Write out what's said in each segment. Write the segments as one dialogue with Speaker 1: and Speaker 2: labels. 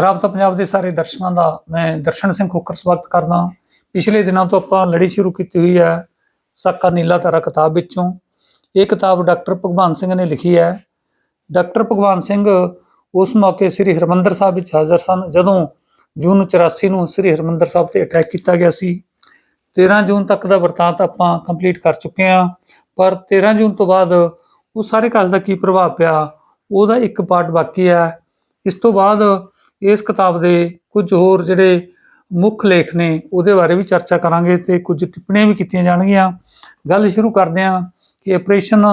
Speaker 1: ਰਾਬਤਾ ਪੰਜਾਬ ਦੇ ਸਾਰੇ ਦਰਸ਼ਕਾਂ ਦਾ ਮੈਂ ਦਰਸ਼ਨ ਸਿੰਘ ਖੋਕਰ ਸਵਾਗਤ ਕਰਦਾ ਪਿਛਲੇ ਦਿਨਾਂ ਤੋਂ ਆਪਾਂ ਲੜੀ ਸ਼ੁਰੂ ਕੀਤੀ ਹੋਈ ਹੈ ਸਾਕਾ ਨੀਲਾ ਤਾਰਾ ਕਿਤਾਬ ਵਿੱਚੋਂ। ਇਹ ਕਿਤਾਬ ਡਾਕਟਰ ਭਗਵਾਨ ਸਿੰਘ ਨੇ ਲਿਖੀ ਹੈ। ਡਾਕਟਰ ਭਗਵਾਨ ਸਿੰਘ ਉਸ ਮੌਕੇ ਸ੍ਰੀ ਹਰਮੰਦਰ ਸਾਹਿਬ ਵਿੱਚ ਹਾਜ਼ਰ ਸਨ, ਜਦੋਂ ਜੂਨ 84 ਨੂੰ ਸ੍ਰੀ ਹਰਮੰਦਰ ਸਾਹਿਬ ਤੇ ਅਟੈਕ ਕੀਤਾ ਗਿਆ ਸੀ। 13 ਜੂਨ ਤੱਕ ਦਾ ਵਰਤਾਂਤ ਆਪਾਂ ਕੰਪਲੀਟ ਕਰ ਚੁੱਕੇ ਹਾਂ, ਪਰ 13 ਜੂਨ ਤੋਂ ਬਾਅਦ ਉਹ ਸਾਰੇ ਕਾਲ ਦਾ ਕੀ ਪ੍ਰਭਾਵ ਪਿਆ, ਉਹਦਾ ਇੱਕ ਪਾਰਟ ਬਾਕੀ ਹੈ। ਇਸ ਤੋਂ ਬਾਅਦ ਇਸ ਕਿਤਾਬ ਦੇ ਕੁਝ ਹੋਰ ਜਿਹੜੇ ਮੁੱਖ ਲੇਖ ਨੇ, ਉਹਦੇ ਬਾਰੇ ਵੀ ਚਰਚਾ ਕਰਾਂਗੇ ਤੇ ਕੁਝ ਟਿੱਪਣੀਆਂ ਵੀ ਕੀਤੀਆਂ ਜਾਣਗੀਆਂ। ਗੱਲ ਸ਼ੁਰੂ ਕਰਦੇ ਹਾਂ ਕਿ ਆਪਰੇਸ਼ਨ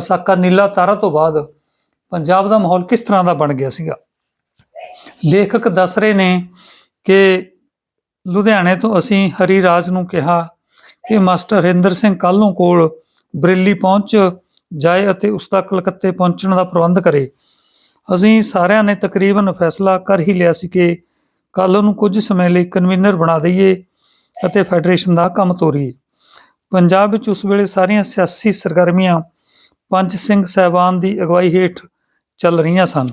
Speaker 1: ਸਾਕਾ ਨੀਲਾ ਤਾਰਾ ਤੋਂ ਬਾਅਦ ਪੰਜਾਬ ਦਾ ਮਾਹੌਲ ਕਿਸ ਤਰ੍ਹਾਂ ਦਾ ਬਣ ਗਿਆ ਸੀਗਾ। ਲੇਖਕ ਦੱਸ ਰਹੇ ਨੇ ਕਿ ਲੁਧਿਆਣੇ ਤੋਂ ਅਸੀਂ ਹਰੀ ਰਾਜ ਨੂੰ ਕਿਹਾ ਕਿ ਮਾਸਟਰ ਹਰਿੰਦਰ ਸਿੰਘ ਕਾਲੋਂ ਕੋਲ ਬਰੇਲੀ ਪਹੁੰਚ ਜਾਏ ਅਤੇ ਉਸ ਦਾ ਕਲਕੱਤੇ ਪਹੁੰਚਣ ਦਾ ਪ੍ਰਬੰਧ ਕਰੇ। ਅਸੀਂ ਸਾਰਿਆਂ ਨੇ ਤਕਰੀਬਨ ਫੈਸਲਾ ਕਰ ਹੀ ਲਿਆ ਸੀ ਕਿ ਕੱਲ੍ਹ ਨੂੰ ਕੁਝ ਸਮੇਂ ਲਈ ਕਨਵੀਨਰ ਬਣਾ ਦਈਏ ਅਤੇ ਫੈਡਰੇਸ਼ਨ ਦਾ ਕੰਮ ਤੋਰੀਏ। ਪੰਜਾਬ ਵਿੱਚ ਉਸ ਵੇਲੇ ਸਾਰੀਆਂ ਸਿਆਸੀ ਸਰਗਰਮੀਆਂ ਪੰਜ ਸਿੰਘ ਸਹਿਬਾਨ ਦੀ ਅਗਵਾਈ ਹੇਠ ਚੱਲ ਰਹੀਆਂ ਸਨ।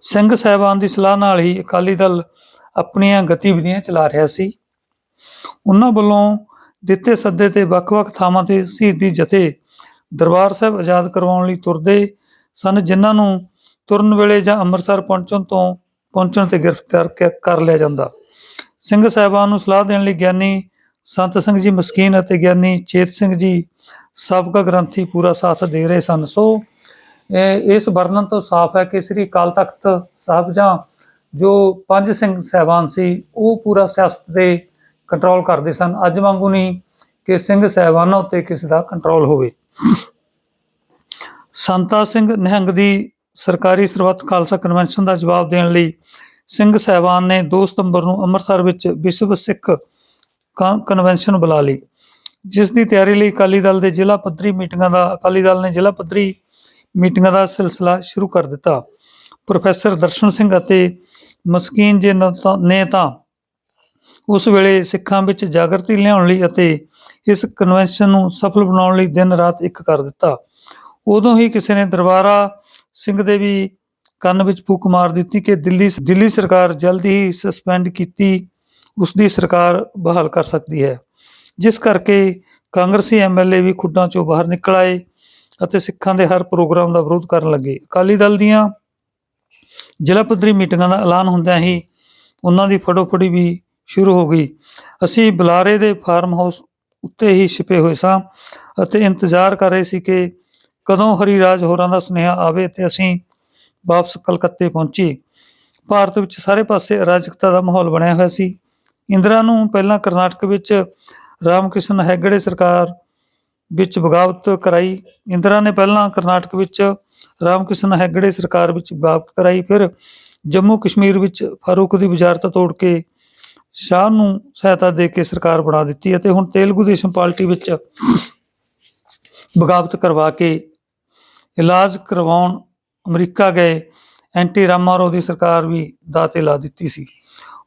Speaker 1: ਸਿੰਘ ਸਹਿਬਾਨ ਦੀ ਸਲਾਹ ਨਾਲ ਹੀ ਅਕਾਲੀ ਦਲ ਆਪਣੀਆਂ ਗਤੀਵਿਧੀਆਂ ਚਲਾ ਰਿਹਾ ਸੀ। ਉਹਨਾਂ ਵੱਲੋਂ ਦਿੱਤੇ ਸੱਦੇ ਤੇ ਵੱਖ-ਵੱਖ ਥਾਵਾਂ ਤੇ ਸ਼ਹੀਦੀ ਜਥੇ ਦਰਬਾਰ ਸਾਹਿਬ ਆਜ਼ਾਦ ਕਰਵਾਉਣ ਲਈ ਤੁਰਦੇ ਸਨ, ਜਿਨ੍ਹਾਂ ਨੂੰ ਤੁਰਨ ਵੇਲੇ ਜਾਂ ਅੰਮ੍ਰਿਤਸਰ ਪਹੁੰਚਣ ਤੋਂ, ਪਹੁੰਚਣ ਤੇ ਗ੍ਰਿਫਤਾਰ ਕ- ਕਰ ਲਿਆ ਜਾਂਦਾ। ਸਿੰਘ ਸਾਹਿਬਾਨ ਨੂੰ ਸਲਾਹ ਦੇਣ ਲਈ ਗਿਆਨੀ ਸੰਤ ਸਿੰਘ ਜੀ ਮਸਕੀਨ ਅਤੇ ਗਿਆਨੀ ਚੇਤ ਸਿੰਘ ਜੀ ਸਾਬਕਾ ਗ੍ਰੰਥੀ ਪੂਰਾ ਸਾਥ ਦੇ ਰਹੇ ਸਨ। ਸੋ, ਇਹ- ਇਸ ਵਰਣਨ ਤੋਂ ਸਾਫ਼ ਹੈ ਕਿ ਸ੍ਰੀ ਅਕਾਲ ਤਖਤ ਸਾਹਿਬ ਜਾਂ ਜੋ ਪੰਜ ਸਿੰਘ ਸਹਿਬਾਨ ਸੀ, ਉਹ ਪੂਰਾ ਸਿਆਸਤ ਦੇ ਕੰਟਰੋਲ ਕਰਦੇ ਸਨ। ਅੱਜ ਵਾਂਗੂ ਨਹੀਂ ਕਿ ਸਿੰਘ ਸਹਿਬਾਨਾਂ ਉੱਤੇ ਕਿਸੇ ਦਾ ਕੰਟਰੋਲ ਹੋਵੇ। ਸੰਤਾ ਸਿੰਘ ਨਿਹੰਗ ਦੀ ਸਰਕਾਰੀ ਸਰਬੱਤ ਖਾਲਸਾ ਕਨਵੈਨਸ਼ਨ ਦਾ ਜਵਾਬ ਦੇਣ ਲਈ ਸਿੰਘ ਸਹਿਬਾਨ ਨੇ 2 ਸਤੰਬਰ ਨੂੰ ਅੰਮ੍ਰਿਤਸਰ ਵਿੱਚ ਵਿਸ਼ਵ ਸਿੱਖ ਕਨ- ਕਨਵੈਨਸ਼ਨ ਬੁਲਾ ਲਈ, ਜਿਸ ਦੀ ਤਿਆਰੀ ਲਈ ਅਕਾਲੀ ਦਲ ਦੇ ਜ਼ਿਲ੍ਹਾ ਪੱਧਰੀ ਮੀਟਿੰਗਾਂ ਦਾ, ਅਕਾਲੀ ਦਲ ਨੇ ਜ਼ਿਲ੍ਹਾ ਪੱਧਰੀ ਮੀਟਿੰਗਾਂ ਦਾ ਸਿਲਸਿਲਾ ਸ਼ੁਰੂ ਕਰ ਦਿੱਤਾ। ਪ੍ਰੋਫੈਸਰ ਦਰਸ਼ਨ ਸਿੰਘ ਅਤੇ ਮਸਕੀਨ ਜੇ ਨੇ, ਤਾਂ- ਨੇ ਤਾਂ ਉਸ ਵੇਲੇ ਸਿੱਖਾਂ ਵਿੱਚ ਜਾਗਰਤੀ ਲਿਆਉਣ ਲਈ ਅਤੇ ਇਸ ਕਨਵੈਨਸ਼ਨ ਨੂੰ ਸਫਲ ਬਣਾਉਣ ਲਈ ਦਿਨ ਰਾਤ ਇੱਕ ਕਰ ਦਿੱਤਾ। ਉਦੋਂ ਹੀ ਕਿਸੇ ਨੇ ਦਰਬਾਰਾ ਸਿੰਘ ਦੇ ਵੀ ਕੰਨ ਵਿੱਚ ਫੂਕ ਮਾਰ ਦਿੱਤੀ ਕਿ ਦਿੱਲੀ ਦਿੱਲੀ ਸਰਕਾਰ ਜਲਦੀ ਹੀ ਸਸਪੈਂਡ ਕੀਤੀ ਉਸ ਦੀ ਸਰਕਾਰ ਬਹਾਲ ਕਰ ਸਕਦੀ ਹੈ। ਜਿਸ ਕਰਕੇ ਕਾਂਗਰਸੀ ਐਮਐਲਏ ਵੀ ਖੁੱਡਾਂ ਚੋਂ ਬਾਹਰ ਨਿਕਲ ਆਏ ਅਤੇ ਸਿੱਖਾਂ ਦੇ ਹਰ ਪ੍ਰੋਗਰਾਮ ਦਾ ਵਿਰੋਧ ਕਰਨ ਲੱਗੇ। ਅਕਾਲੀ ਦਲ ਦੀਆਂ ਜ਼ਿਲ੍ਹਾ ਪੱਧਰੀ ਮੀਟਿੰਗਾਂ ਦਾ ਐਲਾਨ ਹੁੰਦਿਆਂ ਹੀ ਉਹਨਾਂ ਦੀ ਫੜੋਫੜੀ ਵੀ ਸ਼ੁਰੂ ਹੋ ਗਈ। ਅਸੀਂ ਬੁਲਾਰੇ ਦੇ ਫਾਰਮ ਹਾਊਸ ਉੱਤੇ ਹੀ ਛਿਪੇ ਹੋਏ ਸਾਂ ਅਤੇ ਇੰਤਜ਼ਾਰ ਕਰ ਰਹੇ ਸੀ ਕਿ ਕਦੋਂ ਹਰੀ ਰਾਜ ਹੋਰਾਂ ਦਾ ਸੁਨੇਹਾ ਆਵੇ ਤੇ ਅਸੀਂ ਵਾਪਸ ਕਲਕੱਤੇ ਪਹੁੰਚੀਏ ਭਾਰਤ ਵਿੱਚ ਸਾਰੇ ਪਾਸੇ ਅਰਾਜਕਤਾ ਦਾ ਮਾਹੌਲ ਬਣਿਆ ਹੋਇਆ ਸੀ। ਇੰਦਰਾ ਨੂੰ ਪਹਿਲਾਂ ਕਰਨਾਟਕ ਵਿੱਚ ਰਾਮਕ੍ਰਿਸ਼ਨ ਹੈਗੜੇ ਸਰਕਾਰ ਵਿੱਚ ਬਗਾਵਤ ਕਰਾਈ। ਇੰਦਰਾ ਨੇ ਪਹਿਲਾਂ ਕਰਨਾਟਕ ਵਿੱਚ ਰਾਮਕ੍ਰਿਸ਼ਨ ਹੈਗੜੇ ਸਰਕਾਰ ਵਿੱਚ ਬਗਾਵਤ ਕਰਾਈ, ਫਿਰ ਜੰਮੂ ਕਸ਼ਮੀਰ ਵਿੱਚ ਫਾਰੂਕ ਦੀ ਵਜ਼ਾਰਤ ਤੋੜ ਕੇ ਸ਼ਾਹ ਨੂੰ ਸਹਾਇਤਾ ਦੇ ਕੇ ਸਰਕਾਰ ਬਣਾ ਦਿੱਤੀ ਅਤੇ ਹੁਣ ਤੇਲਗੂ ਦੇਸ਼ਮ ਪਾਰਟੀ ਵਿੱਚ ਬਗਾਵਤ ਕਰਵਾ ਕੇ ਇਲਾਜ ਕਰਵਾਉਣ ਅਮਰੀਕਾ ਗਏ, ਐਂਟੀ ਰਾਮਾਰੋ ਦੀ ਸਰਕਾਰ ਵੀ ਦਾਤੇ ਲਾ ਦਿੱਤੀ ਸੀ।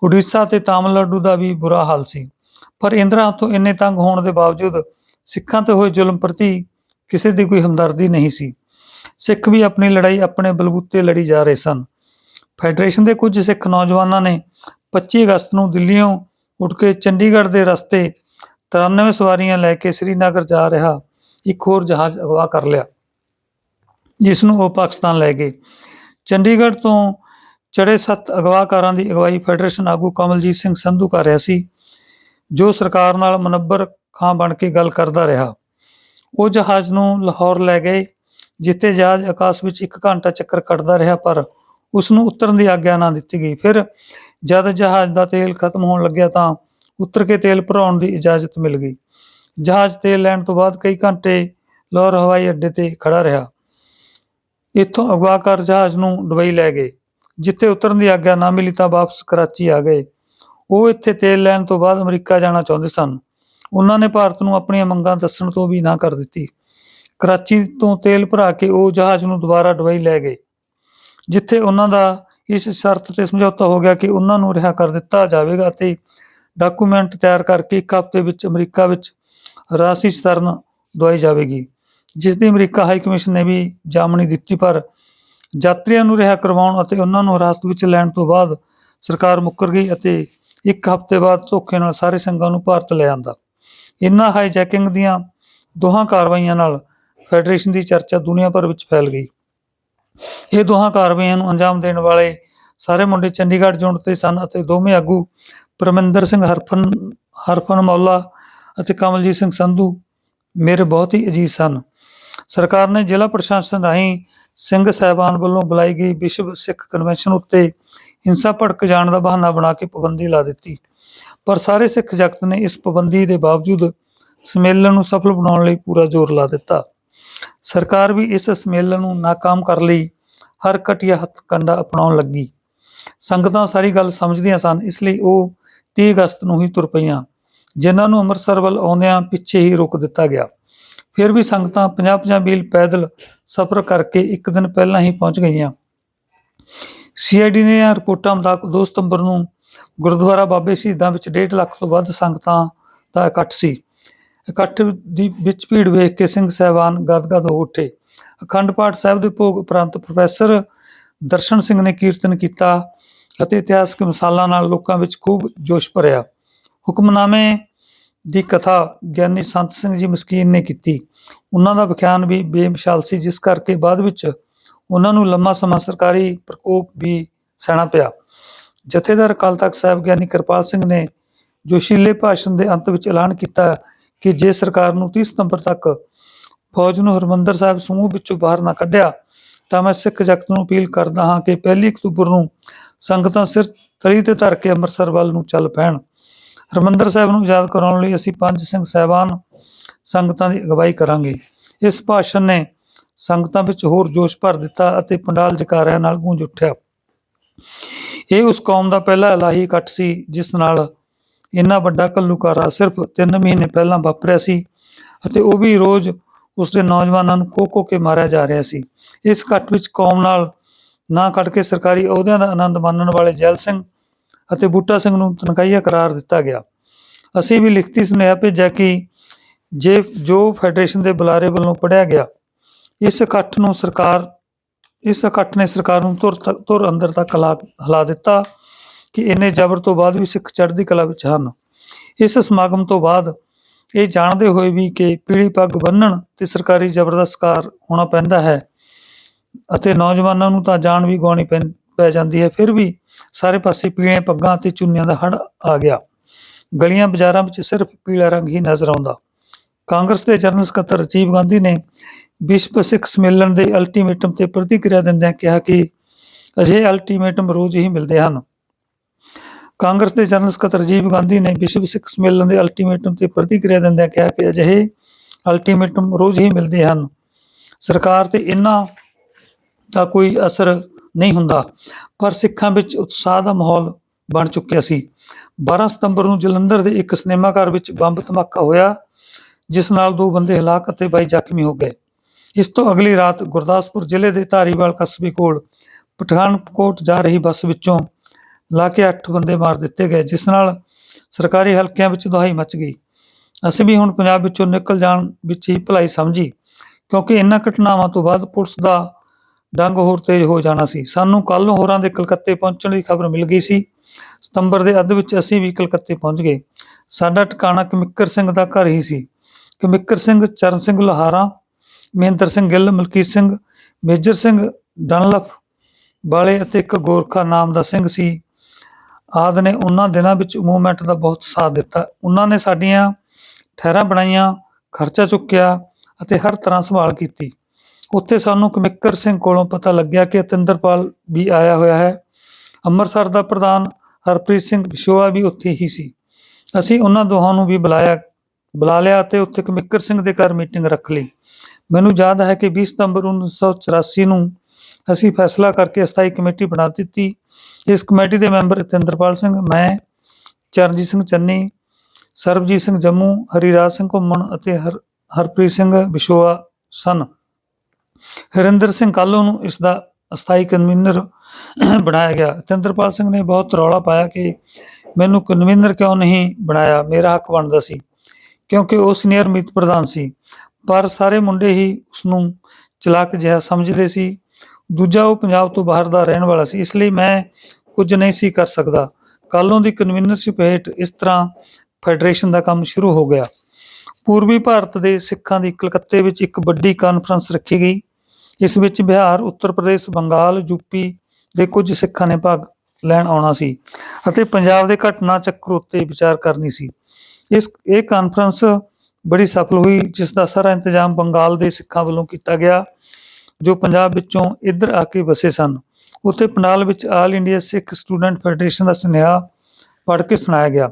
Speaker 1: ਉੜੀਸਾ ਤੇ ਤਾਮਿਲਨਾਡੂ ਦਾ ਵੀ ਬੁਰਾ ਹਾਲ ਸੀ। ਪਰ ਇੰਦਰਾ ਤੋਂ ਇੰਨੇ ਤੰਗ ਹੋਣ ਦੇ ਬਾਵਜੂਦ ਸਿੱਖਾਂ ਤੇ ਹੋਏ ਜ਼ੁਲਮ ਪ੍ਰਤੀ ਕਿਸੇ ਦੀ ਕੋਈ ਹਮਦਰਦੀ ਨਹੀਂ ਸੀ। ਸਿੱਖ ਵੀ ਆਪਣੀ ਲੜਾਈ ਆਪਣੇ ਬਲਬੂਤੇ ਲੜੀ ਜਾ ਰਹੇ ਸਨ। ਫੈਡਰੇਸ਼ਨ ਦੇ ਕੁਝ ਸਿੱਖ ਨੌਜਵਾਨਾਂ ਨੇ 25 ਅਗਸਤ ਨੂੰ ਦਿੱਲੀੋਂ ਉੱਠ ਕੇ ਚੰਡੀਗੜ੍ਹ ਦੇ ਰਸਤੇ 93 ਸਵਾਰੀਆਂ ਲੈ ਕੇ ਸ੍ਰੀਨਗਰ ਜਾ ਰਿਹਾ। ਇੱਕ ਹੋਰ ਜਹਾਜ਼ ਅਗਵਾ ਕਰ ਲਿਆ ਜਿਸ ਨੂੰ ਉਹ ਪਾਕਿਸਤਾਨ ਲੈ ਗਏ। ਚੰਡੀਗੜ੍ਹ ਤੋਂ ਚੜੇ ਸੱਤ ਅਗਵਾਕਾਰਾਂ ਦੀ ਅਗਵਾਈ ਫੈਡਰੇਸ਼ਨ ਆਗੂ ਕਮਲਜੀਤ ਸਿੰਘ ਸੰਧੂ ਕਰ ਰਿਹਾ ਸੀ, ਜੋ ਸਰਕਾਰ ਨਾਲ ਮਨੱਬਰ ਖਾਂ ਬਣ ਕੇ ਗੱਲ ਕਰਦਾ ਰਿਹਾ। ਉਹ ਜਹਾਜ਼ ਨੂੰ ਲਾਹੌਰ ਲੈ ਗਏ, ਜਿੱਥੇ ਜਹਾਜ਼ ਆਕਾਸ਼ ਵਿੱਚ 1 ਘੰਟਾ ਚੱਕਰ ਕੱਟਦਾ ਰਿਹਾ, ਪਰ ਉਸ ਨੂੰ ਉਤਰਨ ਦੀ ਆਗਿਆ ਨਾ ਦਿੱਤੀ ਗਈ। ਫਿਰ ਜਦ ਜਹਾਜ਼ ਦਾ ਤੇਲ ਖਤਮ ਹੋਣ ਲੱਗਿਆ ਤਾਂ ਉਤਰ ਕੇ ਤੇਲ ਭਰਾਉਣ ਦੀ ਇਜਾਜ਼ਤ ਮਿਲ ਗਈ। ਜਹਾਜ਼ ਤੇਲ ਲੈਣ ਤੋਂ ਬਾਅਦ ਕਈ ਘੰਟੇ ਲਾਹੌਰ ਹਵਾਈ ਅੱਡੇ ਤੇ ਖੜਾ ਰਿਹਾ। ਇੱਥੋਂ ਅਗਵਾ ਕਰ ਜਹਾਜ਼ ਨੂੰ ਦੁਬਈ ਲੈ ਗਏ। ਜਿੱਥੇ ਉਤਰਨ ਦੀ ਆਗਿਆ ਨਾ ਮਿਲੀ ਤਾਂ ਵਾਪਸ ਕਰਾਚੀ ਆ ਗਏ। ਉਹ ਇੱਥੇ ਤੇਲ ਲੈਣ ਤੋਂ ਬਾਅਦ ਅਮਰੀਕਾ ਜਾਣਾ ਚਾਹੁੰਦੇ ਸਨ। ਉਹਨਾਂ ਨੇ ਭਾਰਤ ਨੂੰ ਆਪਣੀਆਂ ਮੰਗਾਂ ਦੱਸਣ ਤੋਂ ਵੀ ਨਾ ਕਰ ਦਿੱਤੀ। ਕਰਾਚੀ ਤੋਂ ਤੇਲ ਭਰਾ ਕੇ ਉਹ ਜਹਾਜ਼ ਨੂੰ ਦੁਬਾਰਾ ਦੁਬਈ ਲੈ ਗਏ। ਜਿੱਥੇ ਉਹਨਾਂ ਦਾ ਇਸ ਸ਼ਰਤ ਤੇ ਸਮਝੌਤਾ ਹੋ ਗਿਆ ਕਿ ਉਹਨਾਂ ਨੂੰ ਰਿਹਾ ਕਰ ਦਿੱਤਾ ਜਾਵੇਗਾ ਅਤੇ ਡਾਕੂਮੈਂਟ ਤਿਆਰ ਕਰਕੇ ਇੱਕ ਹਫ਼ਤੇ ਵਿੱਚ ਅਮਰੀਕਾ ਵਿੱਚ ਰਾਸ਼ੀ ਸਰਨ ਦਵਾਈ ਜਾਵੇਗੀ। ਜਿਸ ਦੀ ਅਮਰੀਕਾ ਹਾਈ ਕਮਿਸ਼ਨ ਨੇ ਵੀ ਜਾਮਣੀ ਦਿੱਤੀ, ਪਰ ਯਾਤਰੀਆਂ ਨੂੰ ਰਿਹਾ ਕਰਵਾਉਣ ਅਤੇ ਉਹਨਾਂ ਨੂੰ ਹਿਰਾਸਤ ਵਿੱਚ ਲੈਣ ਤੋਂ ਬਾਅਦ ਸਰਕਾਰ ਮੁੱਕਰ ਗਈ ਅਤੇ ਇੱਕ ਹਫ਼ਤੇ ਬਾਅਦ ਧੋਖੇ ਨਾਲ ਸਾਰੇ ਸੰਘਾਂ ਨੂੰ ਭਾਰਤ ਲੈ ਆਂਦਾ। ਇਨ੍ਹਾਂ ਹਾਈਜੈਕਿੰਗ ਦੀਆਂ ਦੋਹਾਂ ਕਾਰਵਾਈਆਂ ਨਾਲ ਫੈਡਰੇਸ਼ਨ ਦੀ ਚਰਚਾ ਦੁਨੀਆ ਭਰ ਵਿੱਚ ਫੈਲ ਗਈ। ਇਹ ਦੋਹਾਂ ਕਾਰਵਾਈਆਂ ਨੂੰ ਅੰਜਾਮ ਦੇਣ ਵਾਲੇ ਸਾਰੇ ਮੁੰਡੇ ਚੰਡੀਗੜ੍ਹ ਜੁੰਡ ਤੇ ਸਨ ਅਤੇ ਦੋਵੇਂ ਆਗੂ ਪਰਮਿੰਦਰ ਸਿੰਘ ਹਰਫਨ ਹਰਫਨ ਮੌਲਾ ਅਤੇ ਕਮਲਜੀਤ ਸਿੰਘ ਸੰਧੂ ਮੇਰੇ ਬਹੁਤ ਹੀ ਅਜੀਜ਼ ਸਨ। ਸਰਕਾਰ ਨੇ ਜ਼ਿਲ੍ਹਾ ਪ੍ਰਸ਼ਾਸਨ ਰਾਹੀਂ ਸਿੰਘ ਸਾਹਿਬਾਨ ਵੱਲੋਂ ਬੁਲਾਈ ਗਈ ਵਿਸ਼ਵ ਸਿੱਖ ਕਨਵੈਨਸ਼ਨ ਉੱਤੇ ਹਿੰਸਾ ਭੜਕ ਜਾਣ ਦਾ ਬਹਾਨਾ ਬਣਾ ਕੇ ਪਾਬੰਦੀ ਲਾ ਦਿੱਤੀ। ਪਰ ਸਾਰੇ ਸਿੱਖ ਜਗਤ ਨੇ ਇਸ ਪਾਬੰਦੀ ਦੇ ਬਾਵਜੂਦ ਸੰਮੇਲਨ ਨੂੰ ਸਫਲ ਬਣਾਉਣ ਲਈ ਪੂਰਾ ਜ਼ੋਰ ਲਾ ਦਿੱਤਾ। ਸਰਕਾਰ ਵੀ ਇਸ ਸੰਮੇਲਨ ਨੂੰ ਨਾਕਾਮ ਕਰ ਲਈ, ਹਰ ਘਟੀਆ ਹੱਥਕੰਡਾ ਅਪਣਾਉਣ ਲੱਗੀ। ਸੰਗਤਾਂ ਸਾਰੀ ਗੱਲ ਸਮਝਦੀਆਂ ਸਨ, ਇਸ ਲਈ ਉਹ 30 ਅਗਸਤ ਨੂੰ ਹੀ ਤੁਰ ਪਈਆਂ। ਜਿਨ੍ਹਾਂ ਨੂੰ ਅੰਮ੍ਰਿਤਸਰ ਵੱਲ ਆਉਂਦਿਆਂ ਪਿੱਛੇ ਹੀ ਰੋਕ ਦਿੱਤਾ ਗਿਆ। ਫਿਰ ਵੀ ਸੰਗਤਾਂ 50-50 ਮੀਲ ਪੈਦਲ ਸਫ਼ਰ ਕਰਕੇ ਇੱਕ ਦਿਨ ਪਹਿਲਾਂ ਹੀ ਪਹੁੰਚ ਗਈਆਂ। ਸੀਆਈਡੀ ਨੇ ਰਿਪੋਰਟਾਂ ਮੁਤਾਬਕ 2 ਸਤੰਬਰ ਨੂੰ ਗੁਰਦੁਆਰਾ ਬਾਬੇ ਸ਼ਹੀਦਾਂ ਵਿੱਚ 1.5 ਲੱਖ ਤੋਂ ਵੱਧ ਸੰਗਤਾਂ ਦਾ ਇਕੱਠ ਸੀ। ਇਕੱਠ ਦੀ ਵਿੱਚ ਭੀੜ ਵੇਖ ਕੇ ਸਿੰਘ ਸਾਹਿਬਾਨ ਗਦਗਦ ਹੋ ਉੱਠੇ। ਅਖੰਡ ਪਾਠ ਸਾਹਿਬ ਦੇ ਭੋਗ ਉਪਰੰਤ ਪ੍ਰੋਫੈਸਰ ਦਰਸ਼ਨ ਸਿੰਘ ਨੇ ਕੀਰਤਨ ਕੀਤਾ ਅਤੇ ਇਤਿਹਾਸਕ ਮਿਸਾਲਾਂ ਨਾਲ ਲੋਕਾਂ ਵਿੱਚ ਖੂਬ ਜੋਸ਼ ਭਰਿਆ। ਹੁਕਮਨਾਮੇ ਦੀ ਕਥਾ ਗਿਆਨੀ ਸੰਤ ਸਿੰਘ ਜੀ ਮਸਕੀਨ ਨੇ ਕੀਤੀ। ਉਹਨਾਂ ਦਾ ਵਿਖਿਆਨ ਵੀ ਬੇਮਿਸਾਲ ਸੀ, ਜਿਸ ਕਰਕੇ ਬਾਅਦ ਵਿੱਚ ਉਹਨਾਂ ਨੂੰ ਲੰਮਾ ਸਮਾਂ ਸਰਕਾਰੀ ਪ੍ਰਕੋਪ ਵੀ ਸਹਿਣਾ ਪਿਆ। ਜਥੇਦਾਰ ਅਕਾਲ ਤਖਤ ਸਾਹਿਬ ਗਿਆਨੀ ਕਿਰਪਾਲ ਸਿੰਘ ਨੇ ਜੋਸ਼ੀਲੇ ਭਾਸ਼ਣ ਦੇ ਅੰਤ ਵਿੱਚ ਐਲਾਨ ਕੀਤਾ ਕਿ ਜੇ ਸਰਕਾਰ ਨੂੰ 30 ਸਤੰਬਰ ਤੱਕ ਫੌਜ ਨੂੰ ਹਰਮੰਦਰ ਸਾਹਿਬ ਸਮੂਹ ਵਿੱਚੋਂ ਬਾਹਰ ਨਾ ਕੱਢਿਆ, ਤਾਂ ਮੈਂ ਸਿੱਖ ਜਗਤ ਨੂੰ ਅਪੀਲ ਕਰਦਾ ਹਾਂ ਕਿ 1 ਅਕਤੂਬਰ ਨੂੰ ਸੰਗਤਾਂ ਸਿਰ ਤਲੀ ਤੇ ਧਰ ਕੇ ਅੰਮ੍ਰਿਤਸਰ ਵੱਲ ਨੂੰ ਚੱਲ ਪੈਣ। ਹਰਮੰਦਰ ਸਾਹਿਬ ਨੂੰ ਯਾਦ ਕਰਾਉਣ ਲਈ ਅਸੀਂ ਪੰਜ ਸਿੰਘ ਸਾਹਿਬਾਨ ਸੰਗਤਾਂ ਦੀ ਅਗਵਾਈ ਕਰਾਂਗੇ। ਇਸ ਭਾਸ਼ਣ ਨੇ ਸੰਗਤਾਂ ਵਿੱਚ ਹੋਰ ਜੋਸ਼ ਭਰ ਦਿੱਤਾ ਅਤੇ ਪੰਡਾਲ ਜਕਾਰਿਆਂ ਨਾਲ ਗੂੰਜ ਉੱਠਿਆ। ਇਹ ਉਸ ਕੌਮ ਦਾ ਪਹਿਲਾ ਇਲਾਹੀ ਇਕੱਠ ਸੀ, ਜਿਸ ਨਾਲ ਇੰਨਾ ਵੱਡਾ ਕੱਲੂਕਾਰਾ ਸਿਰਫ 3 ਮਹੀਨੇ ਪਹਿਲਾਂ ਵਾਪਰਿਆ ਸੀ ਅਤੇ ਉਹ ਵੀ ਰੋਜ਼ ਉਸ ਦੇ ਨੌਜਵਾਨਾਂ ਨੂੰ ਕੋ-ਕੋ ਕੇ ਮਾਰਿਆ ਜਾ ਰਿਹਾ ਸੀ। ਇਸ ਇਕੱਠ ਵਿੱਚ ਕੌਮ ਨਾਲ ਨਾ ਕੱਢ ਕੇ ਸਰਕਾਰੀ ਅਹੁਦਿਆਂ ਦਾ ਆਨੰਦ ਮਾਣਨ ਵਾਲੇ ਜੈਲ ਸਿੰਘ ਅਤੇ ਬੂਟਾ ਸਿੰਘ ਨੂੰ ਤਨਖਾਹੀਆ ਕਰਾਰ ਦਿੱਤਾ ਗਿਆ। ਅਸੀਂ ਵੀ ਲਿਖਤੀ ਸੁਨੇਹਾ ਭੇਜਿਆ ਕਿ ਜੇ ਜੋ ਫੈਡਰੇਸ਼ਨ ਦੇ ਬੁਲਾਰੇ ਵੱਲੋਂ ਪੜਿਆ ਗਿਆ, ਇਸ ਇਕੱਠ ਨੂੰ ਸਰਕਾਰ, ਇਸ ਇਕੱਠ ਨੇ ਸਰਕਾਰ ਨੂੰ ਧੁਰ ਤੁਰ ਅੰਦਰ ਤੱਕ ਹਲਾ, ਹਿਲਾ ਦਿੱਤਾ ਕਿ ਇੰਨੇ ਜ਼ਬਰ ਤੋਂ ਬਾਅਦ ਵੀ ਸਿੱਖ ਚੜ੍ਹਦੀ ਕਲਾ ਵਿੱਚ ਹਨ। ਇਸ ਸਮਾਗਮ ਤੋਂ ਬਾਅਦ ਇਹ ਜਾਣਦੇ ਹੋਏ ਵੀ ਕਿ ਪੀੜੀ ਪੱਗ ਬੰਨਣ ਤੇ ਸਰਕਾਰੀ ਜ਼ਬਰ ਦਾ ਸ਼ਿਕਾਰ ਹੋਣਾ ਪੈਂਦਾ ਹੈ ਅਤੇ ਨੌਜਵਾਨਾਂ ਨੂੰ ਤਾਂ ਜਾਨ ਵੀ ਗਵਾਉਣੀ ਪੈ ਜਾਂਦੀ ਹੈ, ਫਿਰ ਵੀ ਸਾਰੇ ਪਾਸੇ ਪੀਲੇ ਪੱਗਾਂ ਅਤੇ ਚੁੰਨੀਆਂ ਦਾ ਹੜ ਆ ਗਿਆ। ਗਲੀਆਂ ਬਾਜ਼ਾਰਾਂ ਵਿੱਚ ਸਿਰਫ ਪੀਲਾ ਰੰਗ ਹੀ ਨਜ਼ਰ ਆਉਂਦਾ। ਕਾਂਗਰਸ ਦੇ ਜਨਰਲ ਸਕੱਤਰ ਰਾਜੀਵ ਗਾਂਧੀ ਨੇ ਵਿਸ਼ਵ ਸਿੱਖ ਸੰਮੇਲਨ ਦੇ ਅਲਟੀਮੇਟਮ ਤੇ ਪ੍ਰਤੀਕਿਰਿਆ ਦਿੰਦਿਆਂ ਕਿਹਾ ਕਿ ਅਜਿਹੇ ਅਲਟੀਮੇਟਮ ਰੋਜ਼ ਹੀ ਮਿਲਦੇ ਹਨ। ਕਾਂਗਰਸ ਦੇ ਜਨਰਲ ਸਕੱਤਰ ਰਾਜੀਵ ਗਾਂਧੀ ਨੇ ਵਿਸ਼ਵ ਸਿੱਖ ਸੰਮੇਲਨ ਦੇ ਅਲਟੀਮੇਟਮ ਤੇ ਪ੍ਰਤੀਕਿਰਿਆ ਦਿੰਦਿਆਂ ਕਿਹਾ ਕਿ ਅਜਿਹੇ ਅਲਟੀਮੇਟਮ ਰੋਜ਼ ਹੀ ਮਿਲਦੇ ਹਨ। ਸਰਕਾਰ ਤੇ ਇਹਨਾਂ ਦਾ ਕੋਈ ਅਸਰ ਨਹੀਂ ਹੁੰਦਾ। ਪਰ ਸਿੱਖਾਂ ਵਿੱਚ ਉਤਸ਼ਾਹ ਦਾ ਮਾਹੌਲ ਬਣ ਚੁੱਕਿਆ ਸੀ। 12 ਸਤੰਬਰ ਨੂੰ ਜਲੰਧਰ ਦੇ ਇੱਕ ਸਿਨੇਮਾ ਘਰ ਵਿੱਚ ਬੰਬ ਧਮਾਕਾ ਹੋਇਆ, ਜਿਸ ਨਾਲ ਦੋ ਬੰਦੇ ਹਲਾਕ ਅਤੇ 22 ਜ਼ਖਮੀ ਹੋ ਗਏ। ਇਸ ਤੋਂ ਅਗਲੀ ਰਾਤ ਗੁਰਦਾਸਪੁਰ ਜ਼ਿਲ੍ਹੇ ਦੇ ਧਾਰੀਵਾਲ ਕਸਬੇ ਕੋਲ ਪਠਾਨਕੋਟ ਜਾ ਰਹੀ ਬੱਸ ਵਿੱਚੋਂ ਲਾ ਕੇ 8 ਬੰਦੇ ਮਾਰ ਦਿੱਤੇ ਗਏ, ਜਿਸ ਨਾਲ ਸਰਕਾਰੀ ਹਲਕਿਆਂ ਵਿੱਚ ਦੁਹਾਈ ਮਚ ਗਈ। ਅਸੀਂ ਵੀ ਹੁਣ ਪੰਜਾਬ ਵਿੱਚੋਂ ਨਿਕਲ ਜਾਣ ਵਿੱਚ ਹੀ ਭਲਾਈ ਸਮਝੀ, ਕਿਉਂਕਿ ਇਹਨਾਂ ਘਟਨਾਵਾਂ ਤੋਂ ਬਾਅਦ ਪੁਲਿਸ ਦਾ ਡੰਗ ਹੋਰ ਤੇਜ਼ ਹੋ ਜਾਣਾ ਸੀ। ਸਾਨੂੰ ਕੱਲ ਨੂੰ ਹੋਰਾਂ ਦੇ ਕਲਕੱਤੇ ਪਹੁੰਚਣ ਦੀ ਖਬਰ ਮਿਲ ਗਈ ਸੀ। ਸਤੰਬਰ ਦੇ ਅੱਧ ਵਿੱਚ ਅਸੀਂ ਵੀ ਕਲਕੱਤੇ ਪਹੁੰਚ ਗਏ। ਸਾਡਾ ਟਿਕਾਣਾ ਕਮਿੱਕਰ ਸਿੰਘ ਦਾ ਘਰ ਹੀ ਸੀ। ਕਮਿੱਕਰ ਸਿੰਘ, ਚਰਨ ਸਿੰਘ, ਲੋਹਾਰਾ, ਮਹਿੰਦਰ ਸਿੰਘ ਗਿੱਲ, ਮਲਕੀਤ ਸਿੰਘ, ਮੇਜਰ ਸਿੰਘ ਡਨਲਫ ਵਾਲੇ ਅਤੇ ਇੱਕ ਗੋਰਖਾ ਨਾਮ ਦਾ ਸਿੰਘ ਸੀ। ਆਦ ਨੇ ਉਹਨਾਂ ਦਿਨਾਂ ਵਿੱਚ ਮੂਵਮੈਂਟ ਦਾ ਬਹੁਤ ਸਾਥ ਦਿੱਤਾ। ਉਹਨਾਂ ਨੇ ਸਾਡੀਆਂ ਠਹਿਰਾਂ ਬਣਾਈਆਂ, ਖਰਚਾ ਚੁੱਕਿਆ ਅਤੇ ਹਰ ਤਰ੍ਹਾਂ ਸੰਭਾਲ ਕੀਤੀ। ਉੱਥੇ ਸਾਨੂੰ ਕਮਿੱਕਰ ਸਿੰਘ ਕੋਲੋਂ ਪਤਾ ਲੱਗਿਆ ਕਿ ਅਤਿੰਦਰਪਾਲ ਵੀ ਆਇਆ ਹੋਇਆ ਹੈ। ਅੰਮ੍ਰਿਤਸਰ ਦਾ ਪ੍ਰਧਾਨ ਹਰਪ੍ਰੀਤ ਸਿੰਘ ਬਿਸ਼ੋਆ ਵੀ ਉੱਥੇ ਹੀ ਸੀ। ਅਸੀਂ ਉਹਨਾਂ ਦੋਹਾਂ ਨੂੰ ਵੀ ਬੁਲਾਇਆ, ਬੁਲਾ ਲਿਆ ਅਤੇ ਉੱਥੇ ਕਮਿੱਕਰ ਸਿੰਘ ਦੇ ਘਰ ਮੀਟਿੰਗ ਰੱਖ ਲਈ। ਮੈਨੂੰ ਯਾਦ ਹੈ ਕਿ 20 ਸਤੰਬਰ 1984 ਨੂੰ ਅਸੀਂ ਫੈਸਲਾ ਕਰਕੇ ਸਥਾਈ ਕਮੇਟੀ ਬਣਾ ਦਿੱਤੀ। ਇਸ ਕਮੇਟੀ ਦੇ ਮੈਂਬਰ ਇਤਿੰਦਰਪਾਲ ਸਿੰਘ, ਮੈਂ, ਚਰਨਜੀਤ ਸਿੰਘ ਚੰਨੀ, ਸਰਬਜੀਤ ਸਿੰਘ ਜੰਮੂ, ਹਰੀਰਾਜ ਸਿੰਘ ਘੁੰਮਣ ਅਤੇ ਹਰ, ਹਰਪ੍ਰੀਤ ਸਿੰਘ ਬਿਸ਼ੋਆ ਸਨ। ਹਰਿੰਦਰ ਸਿੰਘ ਕਾਲੋ ਨੂੰ ਇਸ ਦਾ ਅਸਥਾਈ ਕਨਵੀਨਰ ਬਣਾਇਆ ਗਿਆ। ਅਤਿੰਦਰਪਾਲ ਸਿੰਘ ਨੇ ਬਹੁਤ ਰੌਲਾ ਪਾਇਆ ਕਿ ਮੈਨੂੰ ਕਨਵੀਨਰ ਕਿਉਂ ਨਹੀਂ ਬਣਾਇਆ? ਮੇਰਾ ਹੱਕ ਬਣਦਾ ਸੀ, ਕਿਉਂਕਿ ਉਹ ਸੀਨੀਅਰ ਮੀਤ ਪ੍ਰਧਾਨ ਸੀ। ਪਰ ਸਾਰੇ ਮੁੰਡੇ ਹੀ ਉਸ ਨੂੰ ਚਲਾਕ ਜਿਹਾ ਸਮਝਦੇ ਸੀ। ਦੂਜਾ ਉਹ ਪੰਜਾਬ ਤੋਂ ਬਾਹਰ ਦਾ ਰਹਿਣ ਵਾਲਾ ਸੀ, ਇਸ ਲਈ ਮੈਂ ਕੁਝ ਨਹੀਂ ਸੀ ਕਰ ਸਕਦਾ। ਕਾਲੋਂ ਦੀ ਕਨਵੀਨਰਸ਼ਿਪ ਹੇਠ ਇਸ ਤਰ੍ਹਾਂ ਫੈਡਰੇਸ਼ਨ ਦਾ ਕੰਮ ਸ਼ੁਰੂ ਹੋ ਗਿਆ। ਪੂਰਬੀ ਭਾਰਤ ਦੇ ਸਿੱਖਾਂ ਦੀ ਕਲਕੱਤੇ ਵਿੱਚ ਇੱਕ ਵੱਡੀ ਕਾਨਫਰੰਸ ਰੱਖੀ ਗਈ। ਇਸ ਵਿੱਚ ਬਿਹਾਰ, ਉੱਤਰ ਪ੍ਰਦੇਸ਼, ਬੰਗਾਲ ਯੂਪੀ ਦੇ ਕੁਝ ਸਿੱਖਾਂ ਨੇ ਭਾਗ ਲੈਣ ਆਉਣਾ ਸੀ ਅਤੇ ਪੰਜਾਬ ਦੇ ਘਟਨਾ ਚੱਕਰ ਉੱਤੇ ਵਿਚਾਰ ਕਰਨੀ ਸੀ। ਇਸ, ਇਹ ਕਾਨਫਰੰਸ ਬੜੀ ਸਫਲ ਹੋਈ, ਜਿਸ ਦਾ ਸਾਰਾ ਇੰਤਜ਼ਾਮ ਬੰਗਾਲ ਦੇ ਸਿੱਖਾਂ ਵੱਲੋਂ ਕੀਤਾ ਗਿਆ, ਜੋ ਪੰਜਾਬ ਵਿੱਚੋਂ ਇੱਧਰ ਆ ਕੇ ਵਸੇ ਸਨ। ਉੱਥੇ ਪੰਡਾਲ ਵਿੱਚ all India Sikh student federation ਦਾ ਸੁਨੇਹਾ ਪੜ੍ਹ ਕੇ ਸੁਣਾਇਆ ਗਿਆ।